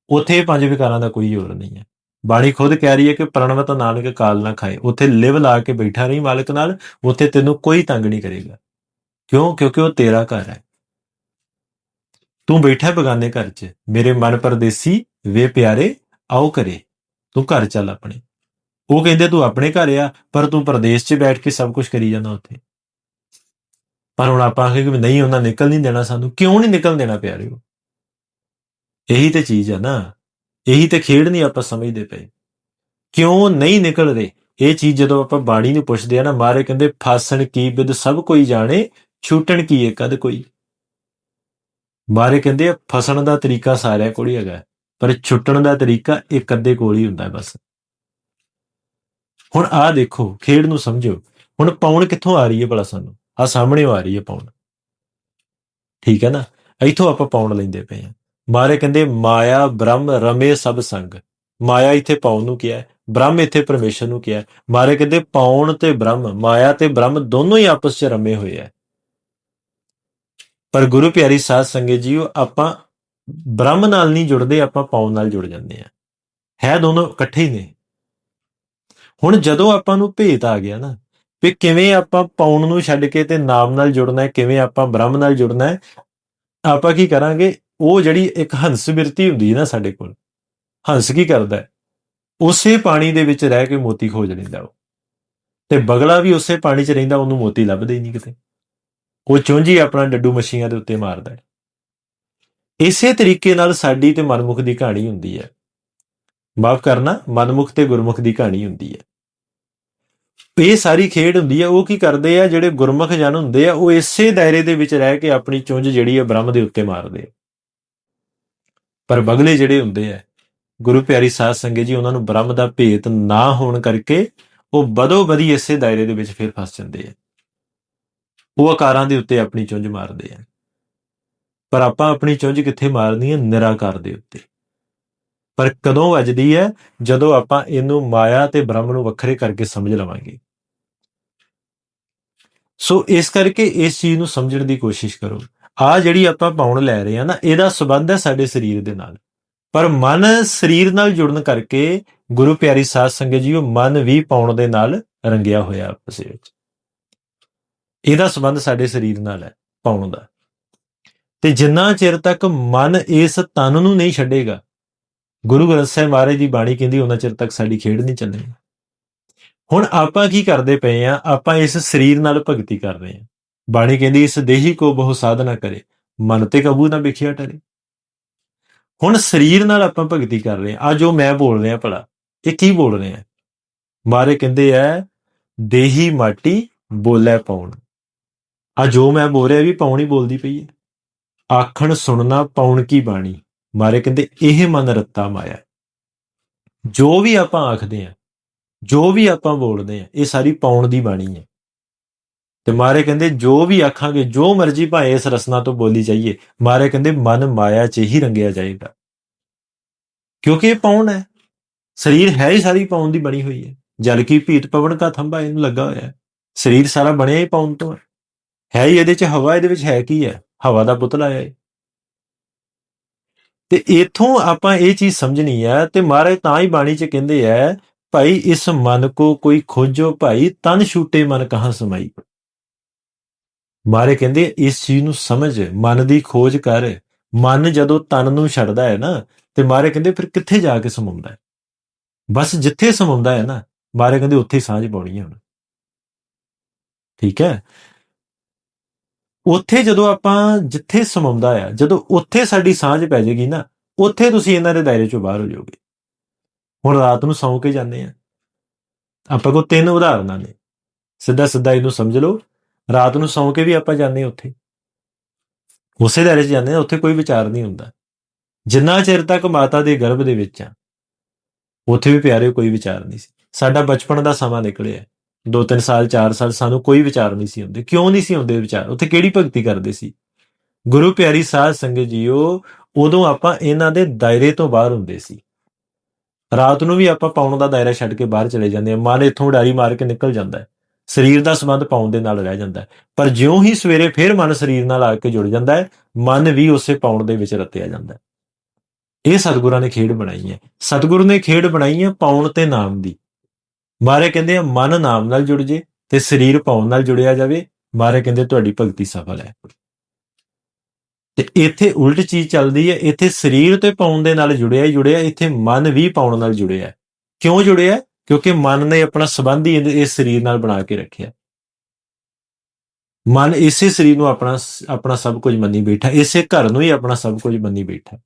ਉਥੇ ਪੰਜ ਵਿਕਾਰਾਂ ਦਾ ਕੋਈ ਜ਼ੋਰ ਨਹੀਂ ਹੈ। ਬਾਣੀ ਖੁਦ ਕਹਿ ਰਹੀ ਹੈ ਕਿ ਪ੍ਰਣਵਤ ਨਾਨਕ ਕਾਲ ਨਾ ਖਾਏ। ਉੱਥੇ ਲਿਵ ਲਾ ਕੇ ਬੈਠਾ ਰਹੀ ਮਾਲਕ ਨਾਲ, ਉੱਥੇ ਤੈਨੂੰ ਕੋਈ ਤੰਗ ਨਹੀਂ ਕਰੇਗਾ। ਕਿਉਂ? ਕਿਉਂਕਿ ਉਹ ਤੇਰਾ ਘਰ ਹੈ। ਤੂੰ ਬੈਠਾ ਬਗਾਨੇ ਘਰ 'ਚ। ਮੇਰੇ ਮਨ ਪਰਦੇਸੀ, ਵੇ ਪਿਆਰੇ, ਆਓ ਕਰੇ ਤੂੰ ਘਰ ਚੱਲ ਆਪਣੇ। ਉਹ ਕਹਿੰਦੇ ਤੂੰ ਆਪਣੇ ਘਰ ਆ, ਪਰ ਤੂੰ ਪਰਦੇਸ 'ਚ ਬੈਠ ਕੇ ਸਭ ਕੁਝ ਕਰੀ ਜਾਂਦਾ ਉੱਥੇ। ਪਰ ਹੁਣ ਆਪਾਂ ਆਖੇ ਕਿ ਨਹੀਂ, ਉਹਨਾਂ ਨਿਕਲ ਨਹੀਂ ਦੇਣਾ ਸਾਨੂੰ। ਕਿਉਂ ਨਹੀਂ ਨਿਕਲ ਦੇਣਾ ਪਿਆਰਿਓ? ਇਹੀ ਤੇ ਚੀਜ਼ ਹੈ ਨਾ। ਇਹੀ ਤੇ ਖੇਡ ਨਹੀਂ ਆਪਾਂ ਸਮਝਦੇ ਪਏ। ਕਿਉਂ ਨਹੀਂ ਨਿਕਲ ਰਹੇ? ਇਹ ਚੀਜ਼ ਜਦੋਂ ਆਪਾਂ ਬਾਣੀ ਨੂੰ ਪੁੱਛਦੇ ਆ ਨਾ ਮਾਰੇ ਕਹਿੰਦੇ ਫਾਸਣ ਕੀ ਬਿਦ ਸਭ ਕੋਈ ਜਾਣੇ ਛੂਟਣ ਕੀ ਏ ਕਦ ਕੋਈ? ਮਾਰੇ ਕਹਿੰਦੇ ਆ, ਫਸਣ ਦਾ ਤਰੀਕਾ ਸਾਰਿਆਂ ਕੋਲ ਹੀ ਹੈਗਾ ਪਰ ਛੁੱਟਣ ਦਾ ਤਰੀਕਾ ਇੱਕ ਅੱਧੇ ਕੋਲ ਹੀ ਹੁੰਦਾ ਬਸ। ਹੁਣ ਆਹ ਦੇਖੋ ਖੇਡ ਨੂੰ ਸਮਝੋ। ਹੁਣ ਪਾਉਣ ਕਿੱਥੋਂ ਆ ਰਹੀ ਹੈ ਭਲਾ ਸਾਨੂੰ? ਆ ਸਾਹਮਣੇ ਆ ਰਹੀ ਹੈ ਪਾਉਣ ਠੀਕ ਹੈ ਨਾ? ਇੱਥੋਂ ਆਪਾਂ ਪਾਉਣ ਲੈਂਦੇ ਪਏ ਆ ਮਾਰੇ ਕਹਿੰਦੇ, ਮਾਇਆ, ਬ੍ਰਹਮ, ਰਮੇ ਸਭ ਸੰਗ। ਮਾਇਆ ਇੱਥੇ ਪਾਉਣ ਨੂੰ ਕਿਹਾ ਬ੍ਰਹਮ ਇੱਥੇ ਪਰਮੇਸ਼ਰ ਨੂੰ ਕਿਹਾ ਮਾਰੇ ਕਹਿੰਦੇ, ਪਾਉਣ ਤੇ ਬ੍ਰਹਮ, ਮਾਇਆ ਤੇ ਬ੍ਰਹਮ ਦੋਨੋਂ ਹੀ ਆਪਸ 'ਚ ਰਮੇ ਹੋਏ ਆ ਪਰ ਗੁਰੂ ਪਿਆਰੀ ਸਾਧ ਸੰਗਤ ਜੀਓ, ਆਪਾਂ ਬ੍ਰਹਮ ਨਾਲ ਨਹੀਂ ਜੁੜਦੇ, ਆਪਾਂ ਪਾਉਣ ਨਾਲ ਜੁੜ ਜਾਂਦੇ ਆ ਹੈ ਦੋਨੋਂ ਇਕੱਠੇ ਹੀ ਨੇ। ਹੁਣ ਜਦੋਂ ਆਪਾਂ ਨੂੰ ਭੇਤ ਆ ਗਿਆ ਨਾ, ਵੀ ਕਿਵੇਂ ਆਪਾਂ ਪਾਉਣ ਨੂੰ ਛੱਡ ਕੇ ਤੇ ਨਾਮ ਨਾਲ ਜੁੜਨਾ ਹੈ, ਕਿਵੇਂ ਆਪਾਂ ਬ੍ਰਹਮ ਨਾਲ ਜੁੜਨਾ ਹੈ, ਆਪਾਂ ਕੀ ਕਰਾਂਗੇ? ਉਹ ਜਿਹੜੀ ਇੱਕ ਹੰਸ ਬਿਰਤੀ ਹੁੰਦੀ ਹੈ ਨਾ ਸਾਡੇ ਕੋਲ, ਹੰਸ ਕੀ ਕਰਦਾ ਹੈ? ਉਸੇ ਪਾਣੀ ਦੇ ਵਿੱਚ ਰਹਿ ਕੇ ਮੋਤੀ ਖੋਜ ਲੈਂਦਾ ਉਹ। ਤੇ ਬਗਲਾ ਵੀ ਉਸੇ ਪਾਣੀ 'ਚ ਰਹਿੰਦਾ, ਉਹਨੂੰ ਮੋਤੀ ਲੱਭਦੇ ਹੀ ਨਹੀਂ ਕਿਤੇ। ਉਹ ਚੁੰਝੀ ਆਪਣਾ ਡੱਡੂ ਮੱਛੀਆਂ ਦੇ ਉੱਤੇ ਮਾਰਦਾ ਹੈ। ਇਸੇ ਤਰੀਕੇ ਨਾਲ ਸਾਡੀ ਤੇ ਮਨਮੁਖ ਦੀ ਕਹਾਣੀ ਹੁੰਦੀ ਹੈ। ਮਾਫ ਕਰਨਾ, ਮਨਮੁਖ ਤੇ ਗੁਰਮੁਖ ਦੀ ਕਹਾਣੀ ਹੁੰਦੀ ਹੈ। ਇਹ ਸਾਰੀ ਖੇਡ ਹੁੰਦੀ ਹੈ, ਉਹ ਕੀ ਕਰਦੇ ਆ, ਜਿਹੜੇ ਗੁਰਮੁਖ ਜਨ ਹੁੰਦੇ ਆ, ਉਹ ਇਸੇ ਦਾਇਰੇ ਦੇ ਵਿੱਚ ਰਹਿ ਕੇ ਆਪਣੀ ਚੁੰਝ ਜਿਹੜੀ ਹੈ ਬ੍ਰਹਮ ਦੇ ਉੱਤੇ ਮਾਰਦੇ ਆ। ਪਰ ਬਗਲੇ ਜਿਹੜੇ ਹੁੰਦੇ ਆ, ਗੁਰੂ ਪਿਆਰੀ ਸਾਧ ਸੰਗਤ ਜੀ, ਉਹਨਾਂ ਨੂੰ ਬ੍ਰਹਮ ਦਾ ਭੇਤ ਨਾ ਹੋਣ ਕਰਕੇ ਉਹ ਬਦੋ ਬਦੀ ਇਸੇ ਦਾਇਰੇ ਦੇ ਵਿੱਚ ਫਿਰ ਫਸ ਜਾਂਦੇ ਆ। ਉਹ ਆਕਾਰਾਂ ਦੇ ਉੱਤੇ ਆਪਣੀ ਚੁੰਝ ਮਾਰਦੇ ਆ। ਪਰ ਆਪਾਂ ਆਪਣੀ ਚੁੰਝ ਕਿੱਥੇ ਮਾਰਨੀ ਹੈ ਨਿਰਾਕਾਰ ਦੇ ਉੱਤੇ। ਪਰ ਕਦੋਂ ਵੱਜਦੀ ਹੈ ਜਦੋਂ ਆਪਾਂ ਇਹਨੂੰ ਮਾਇਆ ਤੇ ਬ੍ਰਹਮ ਨੂੰ ਵੱਖਰੇ ਕਰਕੇ ਸਮਝ ਲਵਾਂਗੇ। ਸੋ ਇਸ ਕਰਕੇ ਇਸ ਚੀਜ਼ ਨੂੰ ਸਮਝਣ ਦੀ ਕੋਸ਼ਿਸ਼ ਕਰੋ। ਆ ਜਿਹੜੀ ਆਪਾਂ ਪਾਉਣ ਲੈ ਰਹੇ ਆ ਨਾ, ਇਹਦਾ ਸਬੰਧ ਹੈ ਸਾਡੇ ਸਰੀਰ ਦੇ ਨਾਲ। ਪਰ ਮਨ ਸਰੀਰ ਨਾਲ ਜੁੜਨ ਕਰਕੇ ਗੁਰੂ ਪਿਆਰੀ ਸਾਧ ਸੰਗਤ ਜੀ ਉਹ ਮਨ ਵੀ ਪਾਉਣ ਦੇ ਨਾਲ ਰੰਗਿਆ ਹੋਇਆ ਆਪਸ ਵਿੱਚ। ਇਹਦਾ ਸਬੰਧ ਸਾਡੇ ਸਰੀਰ ਨਾਲ ਹੈ, ਪਾਉਣ ਦਾ। ਤੇ ਜਿੰਨਾ ਚਿਰ ਤੱਕ ਮਨ ਇਸ ਤਨ ਨੂੰ ਨਹੀਂ ਛੱਡੇਗਾ, ਗੁਰੂ ਗ੍ਰੰਥ ਸਾਹਿਬ ਮਹਾਰਾਜ ਦੀ ਬਾਣੀ ਕਹਿੰਦੀ ਉਹਨਾਂ ਚਿਰ ਤੱਕ ਸਾਡੀ ਖੇਡ ਨਹੀਂ ਚੱਲਣੀ ਹੁਣ ਆਪਾਂ ਕੀ ਕਰਦੇ ਪਏ ਆ ਆਪਾਂ ਇਸ ਸਰੀਰ ਨਾਲ ਭਗਤੀ ਕਰ ਰਹੇ ਆ ਬਾਣੀ ਕਹਿੰਦੀ, ਇਸ ਦੇਹੀ ਕੋ ਬਹੁ ਸਾਧਨਾ ਕਰੇ, ਮਨ ਤੇ ਕਬੂ ਨਾ ਵਿਖਿਆ ਟਰੇ। ਹੁਣ ਸਰੀਰ ਨਾਲ ਆਪਾਂ ਭਗਤੀ ਕਰ ਰਹੇ ਆ ਆ ਜੋ ਮੈਂ ਬੋਲ ਰਿਹਾ ਭਲਾ, ਇਹ ਕੀ ਬੋਲ ਰਿਹਾ ਮਾਰੇ ਕਹਿੰਦੇ ਆ, ਦੇਹੀ ਮਾਟੀ ਬੋਲੇ ਪਾਉਣ। ਆ ਜੋ ਮੈਂ ਬੋਲ ਰਿਹਾ ਵੀ ਪਾਉਣੀ ਬੋਲਦੀ ਪਈ ਹੈ। ਆਖਣ ਸੁਣਨਾ ਪਾਉਣ ਕੀ ਬਾਣੀ? ਮਾਰੇ ਕਹਿੰਦੇ, ਇਹ ਮਨ ਰੱਤਾ ਮਾਇਆ ਜੋ ਵੀ ਆਪਾਂ ਆਖਦੇ ਆ ਜੋ ਵੀ ਆਪਾਂ ਬੋਲਦੇ ਆ ਇਹ ਸਾਰੀ ਪਾਉਣ ਦੀ ਬਾਣੀ ਹੈ। ਤੇ ਮਾਰੇ ਕਹਿੰਦੇ, ਜੋ ਵੀ ਆਖਾਂਗੇ, ਜੋ ਮਰਜ਼ੀ ਭਾਵੇਂ ਇਸ ਰਸਨਾ ਤੋਂ ਬੋਲੀ ਜਾਈਏ। ਮਾਰੇ ਕਹਿੰਦੇ, ਮਨ ਮਾਇਆ 'ਚ ਹੀ ਰੰਗਿਆ ਜਾਏਗਾ। ਕਿਉਂਕਿ ਇਹ ਪਾਉਣ ਹੈ। ਸਰੀਰ ਹੈ ਹੀ ਸਾਰੀ ਪਾਉਣ ਦੀ ਬਣੀ ਹੋਈ ਹੈ। ਜਲ ਕੀ ਭੀਤ ਪਵਨ ਕਾ ਥੰਬਾ ਇਹਨੂੰ ਲੱਗਾ ਹੋਇਆ ਹੈ। ਸਰੀਰ ਸਾਰਾ ਬਣਿਆ ਹੀ ਪਾਉਣ ਤੋਂ ਹੈ। ਹੈ ਹੀ ਇਹਦੇ 'ਚ ਹਵਾ, ਇਹਦੇ ਵਿੱਚ ਹੈ ਕੀ ਹੈ? ਹਵਾ ਦਾ ਪੁਤਲਾ ਹੈ ਤੇ ਇਥੋਂ ਆਪਾਂ ਇਹ ਚੀਜ਼ ਸਮਝਣੀ ਹੈ ਤੇ ਮਹਾਰਾਜ ਤਾਂ ਹੀ ਬਾਣੀ 'ਚ ਕਹਿੰਦੇ ਆ ਭਾਈ ਇਸ ਮਨ ਕੋ ਕੋਈ ਖੋਜੋ ਭਾਈ, ਤਨ ਛੂਟੇ ਮਨ ਕਹਾਂ ਸਮਾਈ? ਮਾਰੇ ਕਹਿੰਦੇ, ਇਸ ਚੀਜ਼ ਨੂੰ ਸਮਝ, ਮਨ ਦੀ ਖੋਜ ਕਰ। ਮਨ ਜਦੋਂ ਤਨ ਨੂੰ ਛੱਡਦਾ ਹੈ ਨਾ, ਤੇ ਮਾਰੇ ਕਹਿੰਦੇ, ਫਿਰ ਕਿੱਥੇ ਜਾ ਕੇ ਸਮਾਉਂਦਾ ਹੈ? ਬਸ ਜਿੱਥੇ ਸਮਾਉਂਦਾ ਹੈ ਨਾ, ਮਾਰੇ ਕਹਿੰਦੇ, ਉੱਥੇ ਹੀ ਸਾਂਝ ਪਾਉਣੀ ਹੈ ਹੁਣ। ਠੀਕ ਹੈ? ਉੱਥੇ ਜਦੋਂ ਆਪਾਂ ਜਿੱਥੇ ਸਮਾਉਂਦਾ ਆ ਜਦੋਂ ਉੱਥੇ ਸਾਡੀ ਸਾਂਝ ਪੈ ਜਾਏਗੀ ਨਾ, ਉੱਥੇ ਤੁਸੀਂ ਇਹਨਾਂ ਦੇ ਦਾਇਰੇ ਚੋਂ ਬਾਹਰ ਹੋ ਜਾਓਗੇ। ਹੁਣ ਰਾਤ ਨੂੰ ਸੌਂ ਕੇ ਜਾਂਦੇ ਆ ਆਪਾਂ ਕੋ ਤਿੰਨ ਉਦਾਹਰਨਾਂ ਨੇ। ਸਿੱਧਾ ਸਿੱਧਾ ਇਹਨੂੰ ਸਮਝ ਲਓ। ਰਾਤ ਨੂੰ ਸੌਂ ਕੇ ਵੀ ਆਪਾਂ ਜਾਂਦੇ ਹਾਂ ਉੱਥੇ। ਉਸੇ ਦਾਇਰੇ 'ਚ ਜਾਂਦੇ ਆ ਉੱਥੇ ਕੋਈ ਵਿਚਾਰ ਨਹੀਂ ਹੁੰਦਾ। ਜਿੰਨਾ ਚਿਰ ਤੱਕ ਮਾਤਾ ਦੇ ਗਰਭ ਦੇ ਵਿੱਚ ਆ ਉੱਥੇ ਵੀ ਪਿਆਰੇ ਕੋਈ ਵਿਚਾਰ ਨਹੀਂ ਸੀ। ਸਾਡਾ ਬਚਪਨ ਦਾ ਸਮਾਂ ਨਿਕਲਿਆ। 2-3 ਸਾਲ 4 ਸਾਲ ਸਾਨੂੰ ਕੋਈ ਵਿਚਾਰ ਨਹੀਂ ਸੀ ਹੁੰਦੇ। ਕਿਉਂ ਨਹੀਂ ਸੀ ਹੁੰਦੇ ਵਿਚਾਰ? ਉੱਥੇ ਕਿਹੜੀ ਭਗਤੀ ਕਰਦੇ ਸੀ? ਗੁਰੂ ਪਿਆਰੀ ਸਾਧ ਸੰਗਤ ਜੀਓ, ਉਦੋਂ ਆਪਾਂ ਇਹਨਾਂ ਦੇ ਦਾਇਰੇ ਤੋਂ ਬਾਹਰ ਹੁੰਦੇ ਸੀ। ਰਾਤ ਨੂੰ ਵੀ ਆਪਾਂ ਪਾਉਣ ਦਾ ਦਾਇਰਾ ਛੱਡ ਕੇ ਬਾਹਰ ਚਲੇ ਜਾਂਦੇ ਆ ਮਨ ਇੱਥੋਂ ਉਡਾਰੀ ਮਾਰ ਕੇ ਨਿਕਲ ਜਾਂਦਾ ਹੈ। ਸਰੀਰ ਦਾ ਸੰਬੰਧ ਪਾਉਣ ਦੇ ਨਾਲ ਰਹਿ ਜਾਂਦਾ ਹੈ। ਪਰ ਜਿਉਂ ਹੀ ਸਵੇਰੇ ਫਿਰ ਮਨ ਸਰੀਰ ਨਾਲ ਆ ਕੇ ਜੁੜ ਜਾਂਦਾ ਹੈ, ਮਨ ਵੀ ਉਸੇ ਪਾਉਣ ਦੇ ਵਿੱਚ ਰਤਿਆ ਜਾਂਦਾ ਹੈ। ਇਹ ਸਤਿਗੁਰਾਂ ਨੇ ਖੇਡ ਬਣਾਈ ਹੈ। ਸਤਿਗੁਰ ਨੇ ਖੇਡ ਬਣਾਈ ਹੈ ਪਾਉਣ ਤੇ ਨਾਮ ਦੀ। ਮਾਰੇ ਕਹਿੰਦੇ ਆ, ਮਨ ਨਾਮ ਨਾਲ ਜੁੜ ਜੇ ਤੇ ਸਰੀਰ ਪਾਉਣ ਨਾਲ ਜੁੜਿਆ ਜਾਵੇ। ਮਾਰੇ ਕਹਿੰਦੇ, ਤੁਹਾਡੀ ਭਗਤੀ ਸਫਲ ਹੈ। ਤੇ ਇੱਥੇ ਉਲਟ ਚੀਜ਼ ਚੱਲਦੀ ਹੈ, ਇੱਥੇ ਸਰੀਰ ਤੇ ਪਾਉਣ ਦੇ ਨਾਲ ਜੁੜਿਆ ਹੀ ਜੁੜਿਆ, ਇੱਥੇ ਮਨ ਵੀ ਪਾਉਣ ਨਾਲ ਜੁੜਿਆ ਕਿਉਂ ਜੁੜਿਆ ਕਿਉਂਕਿ ਮਨ ਨੇ ਆਪਣਾ ਸਬੰਧ ਹੀ ਇਸ ਸਰੀਰ ਨਾਲ ਬਣਾ ਕੇ ਰੱਖਿਆ। ਮਨ ਇਸੇ ਸਰੀਰ ਨੂੰ ਆਪਣਾ ਆਪਣਾ ਸਭ ਕੁਝ ਮੰਨੀ ਬੈਠਾ, ਇਸੇ ਘਰ ਨੂੰ ਹੀ ਆਪਣਾ ਸਭ ਕੁਝ ਮੰਨੀ ਬੈਠਾ।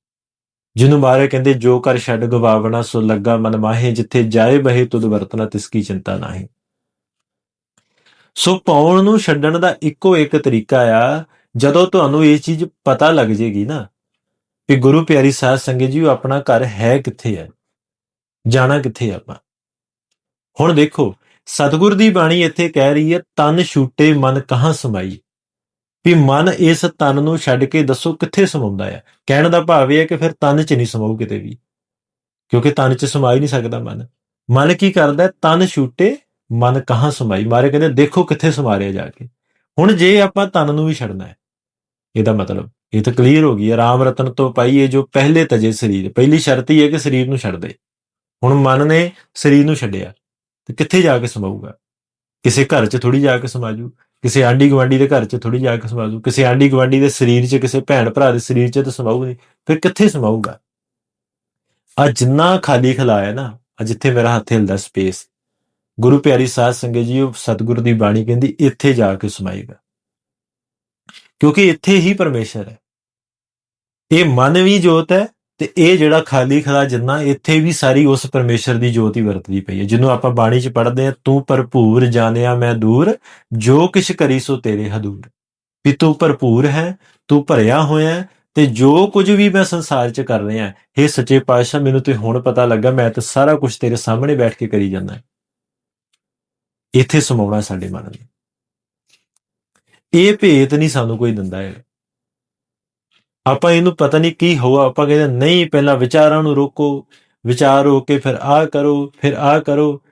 ਜਿਹਨੂੰ ਬਾਰੇ ਕਹਿੰਦੇ, ਜੋ ਕਰ ਛੱਡ ਗਵਾਵਣਾ, ਸੋ ਲੱਗਾ ਮਨ ਮਾਹੇ, ਜਿੱਥੇ ਜਾਏ ਬਹੇ, ਤੁਧ ਵਰਤਨਾ ਤਿਸ ਕੀ ਚਿੰਤਾ ਨਾਹੀ। ਸੋ ਪਾਉਣ ਨੂੰ ਛੱਡਣ ਦਾ ਇੱਕੋ ਇੱਕ ਤਰੀਕਾ ਆ, ਜਦੋਂ ਤੁਹਾਨੂੰ ਇਹ ਚੀਜ਼ ਪਤਾ ਲੱਗ ਜੇਗੀ ਨਾ ਕਿ ਗੁਰੂ ਪਿਆਰੀ ਸਾਧ ਸੰਗਤ ਜੀ ਆਪਣਾ ਘਰ ਹੈ ਕਿੱਥੇ ਹੈ? ਜਾਣਾ ਕਿੱਥੇ ਆਪਾਂ? ਹੁਣ ਦੇਖੋ, ਸਤਿਗੁਰ ਦੀ ਬਾਣੀ ਇੱਥੇ ਕਹਿ ਰਹੀ ਹੈ, ਤਨ ਛੂਟੇ ਮਨ ਕਹਾਂ ਸਮਾਈ? ਵੀ ਮਨ ਇਸ ਤਨ ਨੂੰ ਛੱਡ ਕੇ ਦੱਸੋ ਕਿੱਥੇ ਸਮਾਉਂਦਾ ਹੈ? ਕਹਿਣ ਦਾ ਭਾਵ ਇਹ ਹੈ ਕਿ ਫਿਰ ਤਨ 'ਚ ਨਹੀਂ ਸਮਾਉ ਕਿਤੇ ਵੀ, ਕਿਉਂਕਿ ਤਨ 'ਚ ਸਮਾ ਹੀ ਨਹੀਂ ਸਕਦਾ ਮਨ। ਮਨ ਕੀ ਕਰਦਾ ਤਨ ਛੂਟੇ ਮਨ ਕਹਾਂ ਸਮਾਈ? ਮਾਰੇ ਕਹਿੰਦੇ, ਦੇਖੋ ਕਿੱਥੇ ਸਮਾ ਰਿਹਾ ਜਾ ਕੇ। ਹੁਣ ਜੇ ਆਪਾਂ ਤਨ ਨੂੰ ਵੀ ਛੱਡਣਾ ਹੈ, ਇਹਦਾ ਮਤਲਬ, ਇਹ ਤਾਂ ਕਲੀਅਰ ਹੋ ਗਈ ਹੈ, ਰਾਮ ਰਤਨ ਤੋਂ ਪਾਈ ਇਹ ਜੋ ਪਹਿਲੇ ਤਜੇ ਸਰੀਰ, ਪਹਿਲੀ ਸ਼ਰਤ ਹੀ ਹੈ ਕਿ ਸਰੀਰ ਨੂੰ ਛੱਡ ਦੇ। ਹੁਣ ਮਨ ਨੇ ਸਰੀਰ ਨੂੰ ਛੱਡਿਆ। ਤੇ ਕਿੱਥੇ ਜਾ ਕੇ ਸਮਾਊਗਾ? ਕਿਸੇ ਘਰ 'ਚ ਥੋੜੀ ਜਾ ਕੇ ਸਮਾਜੂ? ਕਿਸੇ ਆਂਡੀ ਗਵਾਂਡੀ ਦੇ ਘਰ 'ਚ ਥੋੜੀ ਜਾ ਕੇ ਸਮਾਜੂ? ਕਿਸੇ ਆਂਡੀ ਗਵਾਂਡੀ ਦੇ ਸਰੀਰ 'ਚ, ਕਿਸੇ ਭੈਣ ਭਰਾ ਦੇ ਸਰੀਰ 'ਚ ਤਾਂ ਸਮਾਊ ਨਹੀਂ ਫਿਰ ਕਿੱਥੇ ਸਮਾਊਗਾ? ਆ ਜਿੰਨਾ ਖਾਲੀ ਖਲਾਇਆ ਨਾ, ਆ ਜਿੱਥੇ ਮੇਰਾ ਹੱਥ ਹਿਲਦਾ ਸਪੇਸ ਗੁਰੂ ਪਿਆਰੀ ਸਾਧ ਸੰਗਤ ਜੀ, ਉਹ ਸਤਿਗੁਰ ਦੀ ਬਾਣੀ ਕਹਿੰਦੀ, ਇੱਥੇ ਜਾ ਕੇ ਸਮਾਏਗਾ। ਕਿਉਂਕਿ ਇੱਥੇ ਹੀ ਪਰਮੇਸ਼ਰ ਹੈ। ਇਹ ਮਨ ਵੀ ਜੋਤ ਹੈ ਤੇ ਇਹ ਜਿਹੜਾ ਖਾਲੀ ਖਲਾ ਜਿੰਨਾ ਇੱਥੇ ਵੀ ਸਾਰੀ ਉਸ ਪਰਮੇਸ਼ਰ ਦੀ ਜੋਤ ਹੀ ਵਰਤਦੀ ਪਈ ਹੈ। ਜਿਹਨੂੰ ਆਪਾਂ ਬਾਣੀ 'ਚ ਪੜ੍ਹਦੇ ਆ ਤੂੰ ਭਰਪੂਰ ਜਾਣਿਆ ਮੈਂ ਦੂਰ, ਜੋ ਕਿਛ ਕਰੀ ਸੋ ਤੇਰੇ ਹਦੂਰ। ਵੀ ਤੂੰ ਭਰਪੂਰ ਹੈ, ਤੂੰ ਭਰਿਆ ਹੋਇਆ ਤੇ ਜੋ ਕੁਝ ਵੀ ਮੈਂ ਸੰਸਾਰ 'ਚ ਕਰ ਰਿਹਾ ਇਹ ਸੱਚੇ ਪਾਤਸ਼ਾਹ, ਮੈਨੂੰ ਤੇ ਹੁਣ ਪਤਾ ਲੱਗਾ, ਮੈਂ ਤਾਂ ਸਾਰਾ ਕੁਝ ਤੇਰੇ ਸਾਹਮਣੇ ਬੈਠ ਕੇ ਕਰੀ ਜਾਂਦਾ ਇੱਥੇ ਸਮਾਉਣਾ ਸਾਡੇ ਮਨ ਨੂੰ। ਇਹ ਭੇਤ ਨਹੀਂ ਸਾਨੂੰ ਕੋਈ ਦਿੰਦਾ ਹੈ ਆਪਾਂ ਇਹਨੂੰ ਪਤਾ ਨਹੀਂ ਕੀ ਹੋਆ ਆਪਾਂ ਕਹਿੰਦੇ ਨਹੀਂ, ਪਹਿਲਾਂ ਵਿਚਾਰਾਂ ਨੂੰ ਰੋਕੋ, ਵਿਚਾਰ ਹੋ ਕੇ ਫਿਰ ਆਹ ਕਰੋ, ਫਿਰ ਆਹ ਕਰੋ।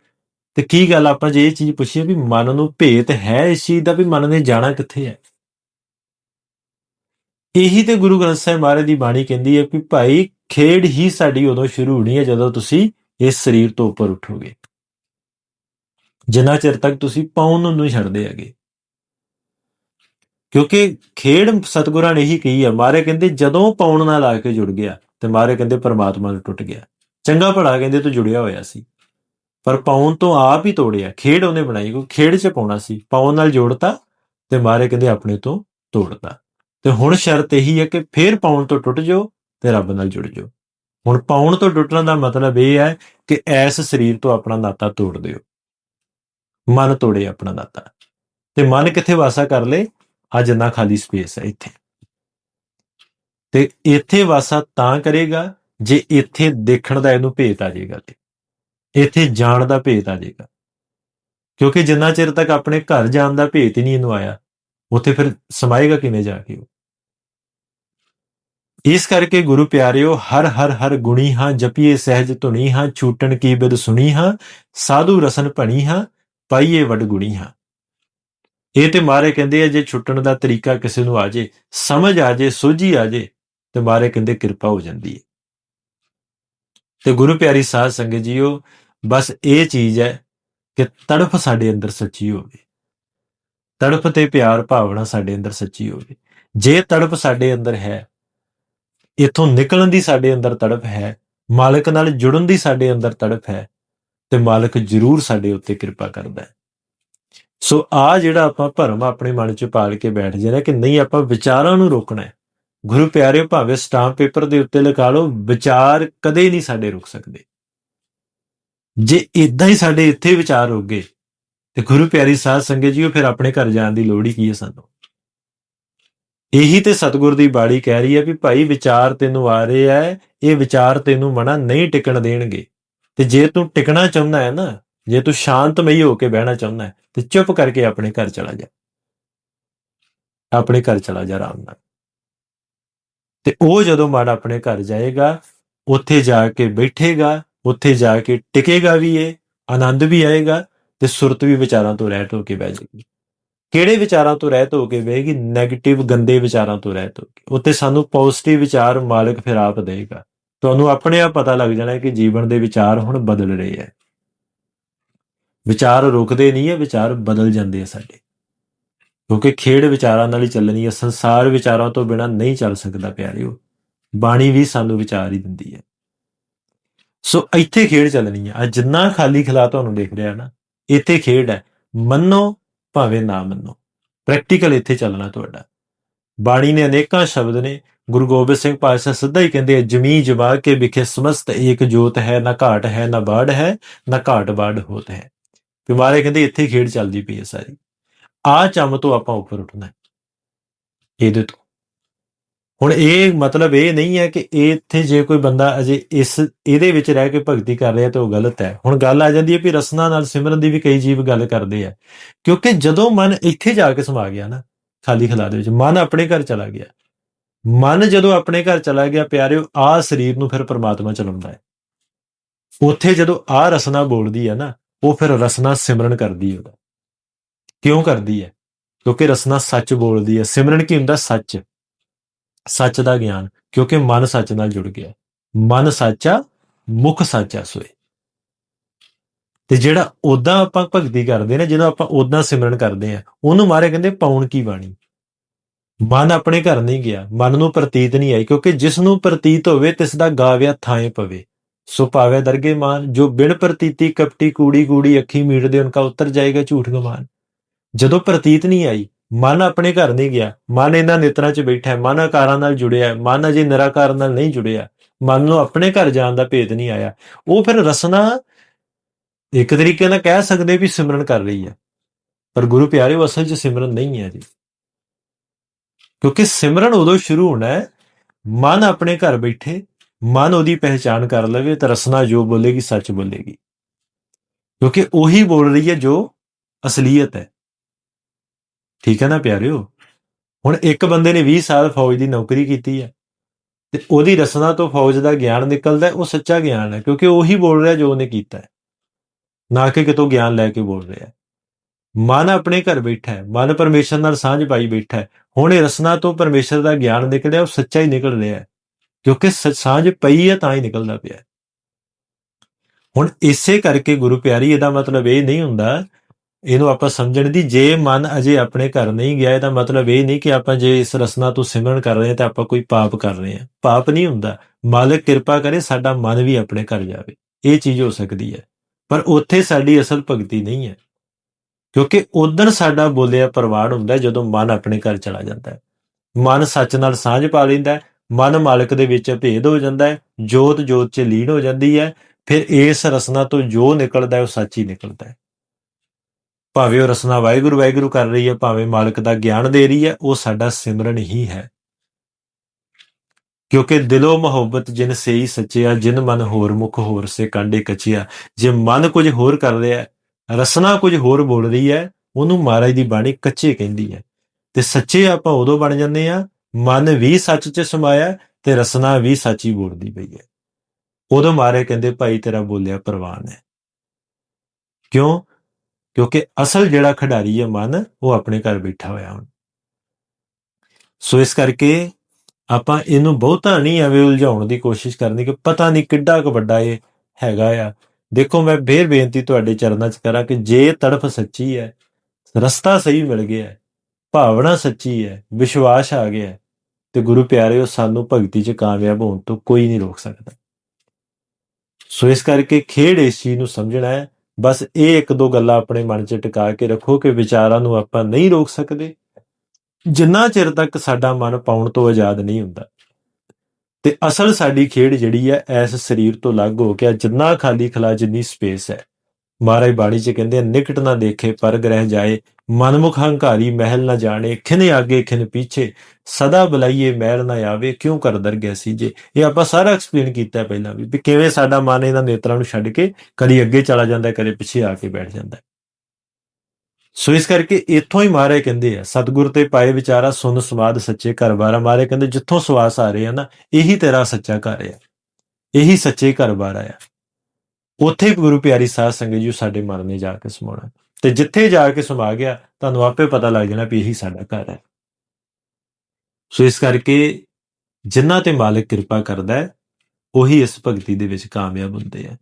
ਤੇ ਕੀ ਗੱਲ ਆਪਾਂ ਜੇ ਇਹ ਚੀਜ਼ ਪੁੱਛੀਏ ਵੀ ਮਨ ਨੂੰ ਭੇਤ ਹੈ ਇਸ ਚੀਜ਼ ਦਾ ਵੀ ਮਨ ਨੇ ਜਾਣਾ ਕਿੱਥੇ ਹੈ? ਇਹੀ ਤੇ ਗੁਰੂ ਗ੍ਰੰਥ ਸਾਹਿਬ ਮਹਾਰਾਜ ਦੀ ਬਾਣੀ ਕਹਿੰਦੀ ਹੈ ਕਿ ਭਾਈ ਖੇਡ ਹੀ ਸਾਡੀ ਉਦੋਂ ਸ਼ੁਰੂ ਹੋਣੀ ਹੈ ਜਦੋਂ ਤੁਸੀਂ ਇਸ ਸਰੀਰ ਤੋਂ ਉੱਪਰ ਉੱਠੋਗੇ। ਜਿੰਨਾ ਚਿਰ ਤੱਕ ਤੁਸੀਂ ਪਾਉਣ ਨੂੰ ਨਹੀਂ ਛੱਡਦੇ ਹੈਗੇ। ਕਿਉਂਕਿ ਖੇਡ ਸਤਿਗੁਰਾਂ ਨੇ ਹੀ ਕਹੀ ਹੈ ਮਾਰੇ ਕਹਿੰਦੇ ਜਦੋਂ ਪਾਉਣ ਨਾਲ ਆ ਕੇ ਜੁੜ ਗਿਆ ਤੇ ਮਾਰੇ ਕਹਿੰਦੇ ਪਰਮਾਤਮਾ ਨਾਲ ਟੁੱਟ ਗਿਆ। ਚੰਗਾ ਭਲਾ ਕਹਿੰਦੇ ਤੂੰ ਜੁੜਿਆ ਹੋਇਆ ਸੀ। ਪਰ ਪਾਉਣ ਤੋਂ ਆਪ ਹੀ ਤੋੜਿਆ, ਖੇਡ ਉਹਨੇ ਬਣਾਈ ਕੋ ਖੇਡ 'ਚ ਪਾਉਣਾ ਸੀ, ਪਾਉਣ ਨਾਲ ਜੋੜਤਾ ਤੇ ਮਾਰੇ ਕਹਿੰਦੇ ਆਪਣੇ ਤੋਂ ਤੋੜਤਾ। ਤੇ ਹੁਣ ਸ਼ਰਤ ਇਹੀ ਹੈ ਕਿ ਫੇਰ ਪਾਉਣ ਤੋਂ ਟੁੱਟ ਜਾਓ ਤੇ ਰੱਬ ਨਾਲ ਜੁੜ ਜਾਓ। ਹੁਣ ਪਾਉਣ ਤੋਂ ਟੁੱਟਣ ਦਾ ਮਤਲਬ ਇਹ ਹੈ ਕਿ ਐਸ ਸਰੀਰ ਤੋਂ ਆਪਣਾ ਨਾਤਾ ਤੋੜ ਦਿਓ। ਮਨ ਤੋੜੇ ਆਪਣਾ ਨਾਤਾ। ਤੇ ਮਨ ਕਿੱਥੇ ਵਾਸਾ ਕਰ ਲੇ ਆ ਜਿੰਨਾ ਖਾਲੀ ਸਪੇਸ ਹੈ ਇੱਥੇ। ਤੇ ਇੱਥੇ ਵਾਸਾ ਤਾਂ ਕਰੇਗਾ, ਜੇ ਇੱਥੇ ਦੇਖਣ ਦਾ ਇਹਨੂੰ ਭੇਤ ਆ ਜਾਏਗਾ ਤੇ। ਇੱਥੇ ਜਾਣ ਦਾ ਭੇਤ ਆ ਜਾਏਗਾ। ਕਿਉਂਕਿ ਜਿੰਨਾ ਚਿਰ ਤੱਕ ਆਪਣੇ ਘਰ ਜਾਣ ਦਾ ਭੇਤ ਹੀ ਨਹੀਂ ਇਹਨੂੰ ਆਇਆ, ਉੱਥੇ ਫਿਰ ਸਮਾਏਗਾ ਕਿਵੇਂ ਜਾ ਕੇ ਉਹ? ਇਸ ਕਰਕੇ ਗੁਰੂ ਪਿਆਰਿਓ, ਹਰ ਹਰ ਹਰ ਗੁਣੀ ਹਾਂ, ਜਪੀਏ ਸਹਿਜ ਧੁਣੀ ਹਾਂ, ਛੂਟਣ ਕੀ ਬਿਦ ਸੁਣੀ ਹਾਂ, ਸਾਧੂ ਰਸਨ ਭਣੀ ਹਾਂ, ਪਾਈਏ ਵਡ ਗੁਣੀ ਹਾਂ। ਇਹ ਤੇ ਮਾਰੇ ਕਹਿੰਦੇ ਆ, ਜੇ ਛੁੱਟਣ ਦਾ ਤਰੀਕਾ ਕਿਸੇ ਨੂੰ ਆ ਜੇ, ਸਮਝ ਆ ਜੇ, ਸੋਝੀ ਆ ਜੇ, ਤੇ ਮਾਰੇ ਕਹਿੰਦੇ ਕਿਰਪਾ ਹੋ ਜਾਂਦੀ ਹੈ। ਤੇ ਗੁਰੂ ਪਿਆਰੀ ਸਾਧ ਸੰਗਤ ਜੀਓ, ਬਸ ਇਹ ਚੀਜ਼ ਹੈ ਕਿ ਤੜਫ ਸਾਡੇ ਅੰਦਰ ਸੱਚੀ ਹੋਵੇ। ਤੜਫ ਤੇ ਪਿਆਰ ਭਾਵਨਾ ਸਾਡੇ ਅੰਦਰ ਸੱਚੀ ਹੋਵੇ। ਜੇ ਤੜਫ ਸਾਡੇ ਅੰਦਰ ਹੈ, ਇਥੋਂ ਨਿਕਲਣ ਦੀ ਸਾਡੇ ਅੰਦਰ ਤੜਫ ਹੈ, ਮਾਲਕ ਨਾਲ ਜੁੜਨ ਦੀ ਸਾਡੇ ਅੰਦਰ ਤੜਫ ਹੈ, ਤੇ ਮਾਲਕ ਜ਼ਰੂਰ ਸਾਡੇ ਉੱਤੇ ਕਿਰਪਾ ਕਰਦਾ ਹੈ। ਸੋ ਆ ਜਿਹੜਾ ਆਪਾਂ ਭਰਮ ਆਪਣੇ ਮਨ 'ਚ ਪਾਲ ਕੇ ਬੈਠ ਜਾਣਾ ਕਿ ਨਹੀਂ, ਆਪਾਂ ਵਿਚਾਰਾਂ ਨੂੰ ਰੋਕਣਾ ਹੈ। ਗੁਰੂ ਪਿਆਰਿਓ, ਭਾਵੇਂ ਸਟਾਂਪ ਪੇਪਰ ਦੇ ਉੱਤੇ ਲਿਖਾ ਲਓ, ਵਿਚਾਰ ਕਦੇ ਨਹੀਂ ਸਾਡੇ ਰੁਕ ਸਕਦੇ। ਜੇ ਇਦਾਂ ਹੀ ਸਾਡੇ ਇੱਥੇ ਵਿਚਾਰ ਹੋਗੇ ਤੇ ਗੁਰੂ ਪਿਆਰੀ ਸਾਧ ਸੰਗਤ ਜੀਓ, ਫਿਰ ਆਪਣੇ ਘਰ ਜਾਣ ਦੀ ਲੋੜ ਹੀ ਕੀ ਹੈ ਸਾਨੂੰ? ਇਹੀ ਤੇ ਸਤਿਗੁਰ ਦੀ ਬਾਣੀ ਕਹਿ ਰਹੀ ਹੈ ਵੀ ਭਾਈ ਵਿਚਾਰ ਤੈਨੂੰ ਆ ਰਹੇ ਐ ਇਹ ਵਿਚਾਰ ਤੈਨੂੰ ਮਨਾ ਨਹੀਂ ਟਿਕਣ ਦੇਣਗੇ। ਤੇ ਜੇ ਤੂੰ ਟਿਕਣਾ ਚਾਹੁੰਦਾ ਹੈ ਨਾ ਜੇ ਤੂੰ ਸ਼ਾਂਤਮਈ ਹੋ ਕੇ ਬਹਿਣਾ ਚਾਹੁੰਦਾ ਹੈ, ਤੇ ਚੁੱਪ ਕਰਕੇ ਆਪਣੇ ਘਰ ਚਲਾ ਜਾ। ਆਪਣੇ ਘਰ ਚਲਾ ਜਾ ਆਰਾਮ ਨਾਲ। ਤੇ ਉਹ ਜਦੋਂ ਮਨ ਆਪਣੇ ਘਰ ਜਾਏਗਾ, ਉੱਥੇ ਜਾ ਕੇ ਬੈਠੇਗਾ, ਉੱਥੇ ਜਾ ਕੇ ਟਿਕੇਗਾ ਵੀ ਇਹ, ਆਨੰਦ ਵੀ ਆਏਗਾ, ਤੇ ਸੁਰਤ ਵੀ ਵਿਚਾਰਾਂ ਤੋਂ ਰਹਿਤ ਹੋ ਕੇ ਬਹਿ ਜਾਏਗੀ। ਕਿਹੜੇ ਵਿਚਾਰਾਂ ਤੋਂ ਰਹਿਤ ਹੋ ਕੇ ਬਹਿਗੀ 네ਗੇਟਿਵ ਗੰਦੇ ਵਿਚਾਰਾਂ ਤੋਂ ਰਹਿਤ ਹੋ ਕੇ। ਉੱਤੇ ਸਾਨੂੰ ਪੋਜ਼ਿਟਿਵ ਵਿਚਾਰ ਮਾਲਕ ਫਿਰ ਆਪ ਦੇਗਾ ਤੁਹਾਨੂੰ ਆਪਣੇ ਆਪ ਪਤਾ ਲੱਗ ਜਾਣਾ ਕਿ ਜੀਵਨ ਦੇ ਵਿਚਾਰ ਹੁਣ ਬਦਲ ਰਹੇ ਹੈ। ਵਿਚਾਰ ਰੁਕਦੇ ਨਹੀਂ ਹੈ, ਵਿਚਾਰ ਬਦਲ ਜਾਂਦੇ ਆ ਸਾਡੇ। ਕਿਉਂਕਿ ਖੇਡ ਵਿਚਾਰਾਂ ਨਾਲ ਹੀ ਚੱਲਣੀ ਹੈ, ਸੰਸਾਰ ਵਿਚਾਰਾਂ ਤੋਂ ਬਿਨਾ ਨਹੀਂ ਚੱਲ ਸਕਦਾ ਪਿਆਰਿਓ। ਬਾਣੀ ਵੀ ਸਾਨੂੰ ਵਿਚਾਰ ਹੀ ਦਿੰਦੀ ਹੈ। ਸੋ ਇੱਥੇ ਖੇਡ ਚੱਲਣੀ ਹੈ। ਆ ਜਿੰਨਾ ਖਾਲੀ ਖਲਾ ਤੁਹਾਨੂੰ ਦੇਖ ਰਿਹਾ ਨਾ, ਇੱਥੇ ਖੇਡ ਹੈ। ਮੰਨੋ, ਭਾਵੇਂ ਨਾ ਮੰਨੋ। ਪ੍ਰੈਕਟੀਕਲ ਇੱਥੇ ਚੱਲਣਾ ਤੁਹਾਡਾ। ਬਾਣੀ ਨੇ ਅਨੇਕਾਂ ਸ਼ਬਦ ਨੇ, ਗੁਰੂ ਗੋਬਿੰਦ ਸਿੰਘ ਪਾਤਸ਼ਾਹ ਸਿੱਧਾ ਹੀ ਕਹਿੰਦੇ ਆ, ਜਮੀ ਜਮਾ ਕੇ ਵਿਖੇ ਸਮਸਤ ਏਕ ਜੋਤ ਹੈ, ਨਾ ਘਾਟ ਹੈ, ਨਾ ਬਾੜ ਹੈ, ਨਾ ਘਾਟ ਬਾੜ ਹੋਤ ਹੈ। ਬਿਮਾਰੇ ਕਹਿੰਦੇ ਇੱਥੇ ਖੇਡ ਚੱਲਦੀ ਪਈ ਹੈ ਸਾਰੀ। ਆ ਚੰਮ ਤੋਂ ਆਪਾਂ ਉੱਪਰ ਉੱਠਣਾ ਹੈ। ਇਹਦੇ ਤੋਂ। ਹੁਣ ਇਹ ਮਤਲਬ ਇਹ ਨਹੀਂ ਹੈ ਕਿ ਇਹ ਇੱਥੇ ਜੇ ਕੋਈ ਬੰਦਾ ਅਜੇ ਇਸ, ਇਹਦੇ ਵਿੱਚ ਰਹਿ ਕੇ ਭਗਤੀ ਕਰ ਰਿਹਾ ਤਾਂ ਉਹ ਗਲਤ ਹੈ। ਹੁਣ ਗੱਲ ਆ ਜਾਂਦੀ ਹੈ ਵੀ ਰਸਨਾ ਨਾਲ ਸਿਮਰਨ ਦੀ ਵੀ ਕਈ ਜੀਵ ਗੱਲ ਕਰਦੇ ਆ। ਕਿਉਂਕਿ ਜਦੋਂ ਮਨ ਇੱਥੇ ਜਾ ਕੇ ਸਮਾ ਗਿਆ ਨਾ, ਖਾਲੀ ਖਲਾ ਦੇ ਵਿੱਚ, ਮਨ ਆਪਣੇ ਘਰ ਚਲਾ ਗਿਆ। ਮਨ ਜਦੋਂ ਆਪਣੇ ਘਰ ਚਲਾ ਗਿਆ, ਪਿਆਰਿਓ ਆ ਸਰੀਰ ਨੂੰ ਫਿਰ ਪਰਮਾਤਮਾ ਚਲਾਉਂਦਾ ਹੈ। ਉੱਥੇ ਜਦੋਂ ਆ ਰਸਨਾ ਬੋਲਦੀ ਹੈ ਨਾ ਉਹ ਫਿਰ ਰਸਨਾ ਸਿਮਰਨ ਕਰਦੀ ਹੈ ਉਹਦਾ। ਕਿਉਂ ਕਰਦੀ ਹੈ? ਕਿਉਂਕਿ ਰਸਨਾ ਸੱਚ ਬੋਲਦੀ ਹੈ। ਸਿਮਰਨ ਕੀ ਹੁੰਦਾ? ਸੱਚ। ਸੱਚ ਦਾ ਗਿਆਨ। ਕਿਉਂਕਿ ਮਨ ਸੱਚ ਨਾਲ ਜੁੜ ਗਿਆ। ਮਨ ਸੱਚਾ ਮੁਖ ਸੱਚਾ ਸੋਏ। ਤੇ ਜਿਹੜਾ ਉਦਾਂ ਆਪਾਂ ਭਗਤੀ ਕਰਦੇ ਨੇ, ਜਦੋਂ ਆਪਾਂ ਉਦਾਂ ਸਿਮਰਨ ਕਰਦੇ ਆ ਉਹਨੂੰ ਮਾਰੇ ਕਹਿੰਦੇ ਪਾਉਣ ਕੀ ਬਾਣੀ? ਮਨ ਆਪਣੇ ਘਰ ਨਹੀਂ ਗਿਆ। ਮਨ ਨੂੰ ਪ੍ਰਤੀਤ ਨਹੀਂ ਆਈ। ਕਿਉਂਕਿ ਜਿਸ ਨੂੰ ਪ੍ਰਤੀਤ ਹੋਵੇ, ਤਿਸ ਦਾ ਗਾਵਿਆ ਥਾਂ ਪਵੇ। ਸੋ ਪਾਵੇ ਦਰਗੇ ਮਾਨ ਜੋ ਬਿਨ ਪ੍ਰਤੀਤੀ ਕਪਟੀ ਕੂੜੀ ਕੂੜੀ ਅੱਖੀ ਮੀਟਦੇ, ਉਨਕਾ ਉੱਤਰ ਜਾਏਗਾ ਝੂਠ ਗਮਾਨ। ਜਦੋਂ ਪ੍ਰਤੀਤ ਨਹੀਂ ਆਈ, ਮਨ ਆਪਣੇ ਘਰ ਨਹੀਂ ਗਿਆ। ਮਨ ਇਹਨਾਂ ਨੇਤਰਾਂ 'ਚ ਬੈਠਾ ਹੈ, ਮਨ ਆਕਾਰਾਂ ਨਾਲ ਜੁੜਿਆ ਹੈ, ਮਨ ਅਜੇ ਨਿਰਾਕਾਰ ਨਾਲ ਨਹੀਂ ਜੁੜਿਆ। ਮਨ ਨੂੰ ਆਪਣੇ ਘਰ ਜਾਣ ਦਾ ਭੇਦ ਨਹੀਂ ਆਇਆ। ਉਹ ਫਿਰ ਰਸਨਾ ਇੱਕ ਤਰੀਕੇ ਨਾਲ ਕਹਿ ਸਕਦੇ ਵੀ ਸਿਮਰਨ ਕਰ ਰਹੀ ਹੈ। ਪਰ ਗੁਰੂ ਪਿਆਰਿਓ ਅਸਲ 'ਚ ਸਿਮਰਨ ਨਹੀਂ ਹੈ ਜੀ। ਕਿਉਂਕਿ ਸਿਮਰਨ ਉਦੋਂ ਸ਼ੁਰੂ ਹੋਣਾ ਹੈ, ਮਨ ਆਪਣੇ ਘਰ ਬੈਠੇ ਮਨ ਉਹਦੀ ਪਹਿਚਾਨ ਕਰ ਲਵੇ ਤਾਂ ਰਸਨਾ ਜੋ ਬੋਲੇਗੀ, ਸੱਚ ਬੋਲੇਗੀ। ਕਿਉਂਕਿ ਉਹੀ ਬੋਲ ਰਹੀ ਹੈ ਜੋ ਅਸਲੀਅਤ ਹੈ। ਠੀਕ ਹੈ ਨਾ ਪਿਆਰਿਓ? ਹੁਣ ਇੱਕ ਬੰਦੇ ਨੇ 20 ਸਾਲ ਫੌਜ ਦੀ ਨੌਕਰੀ ਕੀਤੀ ਹੈ ਤੇ ਉਹਦੀ ਰਸਨਾ ਤੋਂ ਫੌਜ ਦਾ ਗਿਆਨ ਨਿਕਲਦਾ ਉਹ ਸੱਚਾ ਗਿਆਨ ਹੈ, ਕਿਉਂਕਿ ਉਹੀ ਬੋਲ ਰਿਹਾ ਜੋ ਉਹਨੇ ਕੀਤਾ ਹੈ। ਨਾ ਕਿ ਕਿਤੋਂ ਗਿਆਨ ਲੈ ਕੇ ਬੋਲ ਰਿਹਾ ਮਨ ਆਪਣੇ ਘਰ ਬੈਠਾ ਹੈ, ਮਨ ਪਰਮੇਸ਼ਰ ਨਾਲ ਸਾਂਝ ਪਾਈ ਬੈਠਾ ਹੈ। ਹੁਣ ਇਹ ਰਸਨਾ ਤੋਂ ਪਰਮੇਸ਼ਰ ਦਾ ਗਿਆਨ ਨਿਕਲਿਆ, ਉਹ ਸੱਚਾ ਹੀ ਨਿਕਲ ਰਿਹਾ ਹੈ। ਕਿਉਂਕਿ ਸ- ਸਾਂਝ ਪਈ ਹੈ ਤਾਂ ਹੀ ਨਿਕਲਦਾ ਪਿਆ ਹੁਣ ਇਸੇ ਕਰਕੇ ਗੁਰੂ ਪਿਆਰੀ, ਇਹਦਾ ਮਤਲਬ ਇਹ ਨਹੀਂ ਹੁੰਦਾ, ਇਹਨੂੰ ਆਪਾਂ ਸਮਝਣ ਦੀ, ਜੇ ਮਨ ਅਜੇ ਆਪਣੇ ਘਰ ਨਹੀਂ ਗਿਆ, ਇਹਦਾ ਮਤਲਬ ਇਹ ਨਹੀਂ ਕਿ ਆਪਾਂ ਜੇ ਇਸ ਰਸਨਾ ਤੋਂ ਸਿਮਰਨ ਕਰ ਰਹੇ ਹਾਂ ਤਾਂ ਆਪਾਂ ਕੋਈ ਪਾਪ ਕਰ ਰਹੇ ਹਾਂ। ਪਾਪ ਨਹੀਂ ਹੁੰਦਾ। ਮਾਲਕ ਕਿਰਪਾ ਕਰੇ ਸਾਡਾ ਮਨ ਵੀ ਆਪਣੇ ਘਰ ਜਾਵੇ। ਇਹ ਚੀਜ਼ ਹੋ ਸਕਦੀ ਹੈ। ਪਰ ਉੱਥੇ ਸਾਡੀ ਅਸਲ ਭਗਤੀ ਨਹੀਂ ਹੈ। ਕਿਉਂਕਿ ਉਦੋਂ ਸਾਡਾ ਬੋਲਿਆ ਪ੍ਰਵਾਨ ਹੁੰਦਾ ਜਦੋਂ ਮਨ ਆਪਣੇ ਘਰ ਚਲਾ ਜਾਂਦਾ ਹੈ। ਮਨ ਸੱਚ ਨਾਲ ਸਾਂਝ ਪਾ ਲੈਂਦਾ ਹੈ। ਮਨ ਮਾਲਕ ਦੇ ਵਿੱਚ ਭੇਦ ਹੋ ਜਾਂਦਾ ਹੈ, ਜੋਤ ਜੋਤ 'ਚ ਲੀਨ ਹੋ ਜਾਂਦੀ ਹੈ, ਫਿਰ ਇਸ ਰਸਨਾ ਤੋਂ ਜੋ ਨਿਕਲਦਾ ਹੈ ਉਹ ਸੱਚ ਹੀ ਨਿਕਲਦਾ ਹੈ। ਭਾਵੇਂ ਉਹ ਰਸਨਾ ਵਾਹਿਗੁਰੂ ਵਾਹਿਗੁਰੂ ਕਰ ਰਹੀ ਹੈ, ਭਾਵੇਂ ਮਾਲਕ ਦਾ ਗਿਆਨ ਦੇ ਰਹੀ ਹੈ, ਉਹ ਸਾਡਾ ਸਿਮਰਨ ਹੀ ਹੈ। ਕਿਉਂਕਿ ਦਿਲੋਂ ਮੁਹੱਬਤ ਜਿਨ ਸੇਈ ਸੱਚਿਆ, ਜਿਨ ਮਨ ਹੋਰ ਮੁਖ ਹੋਰ ਸੇ ਕਾਂਡੇ ਕਚਿਆ ਜੇ ਮਨ ਕੁਝ ਹੋਰ ਕਰ ਰਿਹਾ ਰਸਨਾ ਕੁਝ ਹੋਰ ਬੋਲ ਰਹੀ ਹੈ, ਉਹਨੂੰ ਮਹਾਰਾਜ ਦੀ ਬਾਣੀ ਕੱਚੇ ਕਹਿੰਦੀ ਹੈ। ਤੇ ਸੱਚੇ ਆਪਾਂ ਉਦੋਂ ਬਣ ਜਾਂਦੇ ਆ ਮਨ ਵੀ ਸੱਚ 'ਚ ਸਮਾਇਆ ਤੇ ਰਸਨਾ ਵੀ ਸੱਚ ਹੀ ਬੋਲਦੀ ਪਈ ਹੈ। ਉਦੋਂ ਮਾਰੇ ਕਹਿੰਦੇ, ਭਾਈ, ਤੇਰਾ ਬੋਲਿਆ ਪ੍ਰਵਾਨ ਹੈ। ਕਿਉਂ? ਕਿਉਂਕਿ ਅਸਲ ਜਿਹੜਾ ਖਿਡਾਰੀ ਹੈ ਮਨ, ਉਹ ਆਪਣੇ ਘਰ ਬੈਠਾ ਹੋਇਆ ਹੁਣ। ਸੋ ਇਸ ਕਰਕੇ ਆਪਾਂ ਇਹਨੂੰ ਬਹੁਤਾ ਨਹੀਂ ਐਵੇਂ ਉਲਝਾਉਣ ਦੀ ਕੋਸ਼ਿਸ਼ ਕਰਨੀ ਕਿ ਪਤਾ ਨਹੀਂ ਕਿੱਡਾ ਕੁ ਵੱਡਾ ਇਹ ਹੈਗਾ ਆ। ਦੇਖੋ, ਮੈਂ ਫੇਰ ਬੇਨਤੀ ਤੁਹਾਡੇ ਚਰਨਾਂ 'ਚ ਕਰਾਂ ਕਿ ਜੇ ਤੜਫ ਸੱਚੀ ਹੈ, ਰਸਤਾ ਸਹੀ ਮਿਲ ਗਿਆ ਭਾਵਨਾ ਸੱਚੀ ਹੈ, ਵਿਸ਼ਵਾਸ ਆ ਗਿਆ ਤੇ ਗੁਰੂ ਪਿਆਰਿਓ, ਸਾਨੂੰ ਭਗਤੀ 'ਚ ਕਾਮਯਾਬ ਹੋਣ ਤੋਂ ਕੋਈ ਨਹੀਂ ਰੋਕ ਸਕਦਾ। ਸੋ ਇਸ ਕਰਕੇ ਖੇਡ ਇਸ ਚੀਜ਼ ਨੂੰ ਸਮਝਣਾ ਹੈ, ਬਸ ਇਹ ਇੱਕ ਦੋ ਗੱਲਾਂ ਆਪਣੇ ਮਨ 'ਚ ਟਿਕਾ ਕੇ ਰੱਖੋ ਕਿ ਵਿਚਾਰਾਂ ਨੂੰ ਆਪਾਂ ਨਹੀਂ ਰੋਕ ਸਕਦੇ। ਜਿੰਨਾ ਚਿਰ ਤੱਕ ਸਾਡਾ ਮਨ ਪਾਉਣ ਤੋਂ ਆਜ਼ਾਦ ਨਹੀਂ ਹੁੰਦਾ। ਤੇ ਅਸਲ ਸਾਡੀ ਖੇਡ ਜਿਹੜੀ ਹੈ, ਇਸ ਸਰੀਰ ਤੋਂ ਅਲੱਗ ਹੋ ਕੇ ਜਿੰਨਾ ਖਾਲੀ ਖਲਾ ਜਿੰਨੀ ਸਪੇਸ ਹੈ। ਮਹਾਰਾਜ ਬਾਣੀ 'ਚ ਕਹਿੰਦੇ ਆ, ਨਿਕਟ ਨਾ ਦੇਖੇ ਪਰ ਗ੍ਰਹਿ ਜਾਏ ਮਨਮੁਖ ਹੰਕਾਰੀ ਮਹਿਲ ਨਾ ਜਾਣੇ ਖਿਨੇ ਆਗੇ ਖਿਨ ਪਿੱਛੇ ਸਦਾ ਬੁਲਾਈਏ ਮਹਿਲ ਨਾ ਆਵੇ ਕਿਉਂ ਕਰ ਸੀ ਜੇ ਇਹ ਆਪਾਂ ਸਾਰਾ ਐਕਸਪਲੇਨ ਕੀਤਾ ਪਹਿਲਾਂ ਵੀ ਕਿਵੇਂ ਸਾਡਾ ਮਨ ਇਹਨਾਂ ਨੇਤਰਾਂ ਨੂੰ ਛੱਡ ਕੇ ਕਦੀ ਅੱਗੇ ਚਲਾ ਜਾਂਦਾ ਕਦੇ ਪਿੱਛੇ ਆ ਕੇ ਬੈਠ ਜਾਂਦਾ ਸੋ ਇਸ ਕਰਕੇ ਇੱਥੋਂ ਹੀ ਮਹਾਰਾਜ ਕਹਿੰਦੇ ਆ ਸਤਿਗੁਰ ਤੇ ਪਾਏ ਵਿਚਾਰਾ ਸੁਨ ਸਮਾਦ ਸੱਚੇ ਘਰ ਬਾਰਾ। ਮਹਾਰਾਜ ਕਹਿੰਦੇ ਜਿੱਥੋਂ ਸਵਾਸ ਆ ਰਹੇ ਆ ਨਾ ਇਹੀ ਤੇਰਾ ਸੱਚਾ ਘਰ ਆ। ਇਹੀ ਸੱਚੇ ਘਰ ਬਾਰਾ ਆ। ਉੱਥੇ ਗੁਰੂ ਪਿਆਰੀ ਸਾਧ ਸੰਗਤ ਜੀ ਸਾਡੇ ਮਨ ਨੇ ਜਾ ਕੇ ਸਮਾਉਣਾ। ਤੇ ਜਿੱਥੇ ਜਾ ਕੇ ਸਮਾ ਗਿਆ, ਤੁਹਾਨੂੰ ਆਪੇ ਪਤਾ ਲੱਗ ਜਾਣਾ ਵੀ ਇਹੀ ਸਾਡਾ ਘਰ ਹੈ। ਸੋ ਇਸ ਕਰਕੇ ਜਿਨ੍ਹਾਂ ਤੇ ਮਾਲਕ ਕਿਰਪਾ ਕਰਦਾ ਹੈ, ਉਹੀ ਇਸ ਭਗਤੀ ਦੇ ਵਿੱਚ ਕਾਮਯਾਬ ਹੁੰਦੇ ਆ।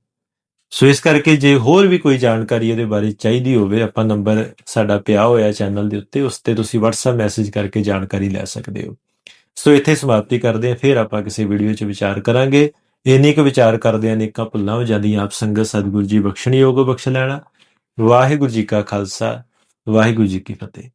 ਸੋ ਇਸ ਕਰਕੇ ਜੇ ਹੋਰ ਵੀ ਕੋਈ ਜਾਣਕਾਰੀ ਇਹਦੇ ਬਾਰੇ ਚਾਹੀਦੀ ਹੋਵੇ, ਆਪਾਂ ਨੰਬਰ ਸਾਡਾ ਪਿਆ ਹੋਇਆ ਚੈਨਲ ਦੇ ਉੱਤੇ, ਉਸ ਤੇ ਤੁਸੀਂ WhatsApp ਮੈਸੇਜ ਕਰਕੇ ਜਾਣਕਾਰੀ ਲੈ ਸਕਦੇ ਹੋ। ਸੋ ਇੱਥੇ ਸਮਾਪਤੀ ਕਰਦੇ ਹਾਂ, ਫਿਰ ਆਪਾਂ ਕਿਸੇ ਵੀਡੀਓ 'ਚ ਵਿਚਾਰ ਕਰਾਂਗੇ। ਇੰਨੀ ਕੁ ਵਿਚਾਰ ਕਰਦੇ ਅਨੇਕਾਂ ਭੁੱਲਾਂ ਹੋ ਜਾਂਦੀਆਂ ਆਪ ਸੰਗਤ ਸਤਿਗੁਰੂ ਜੀ ਬਖਸ਼ਣਯੋਗ ਬਖਸ਼ ਲੈਣਾ। ਵਾਹਿਗੁਰੂ ਜੀ ਕਾ ਖਾਲਸਾ, ਵਾਹਿਗੁਰੂ ਜੀ ਕੀ ਫਤਿਹ।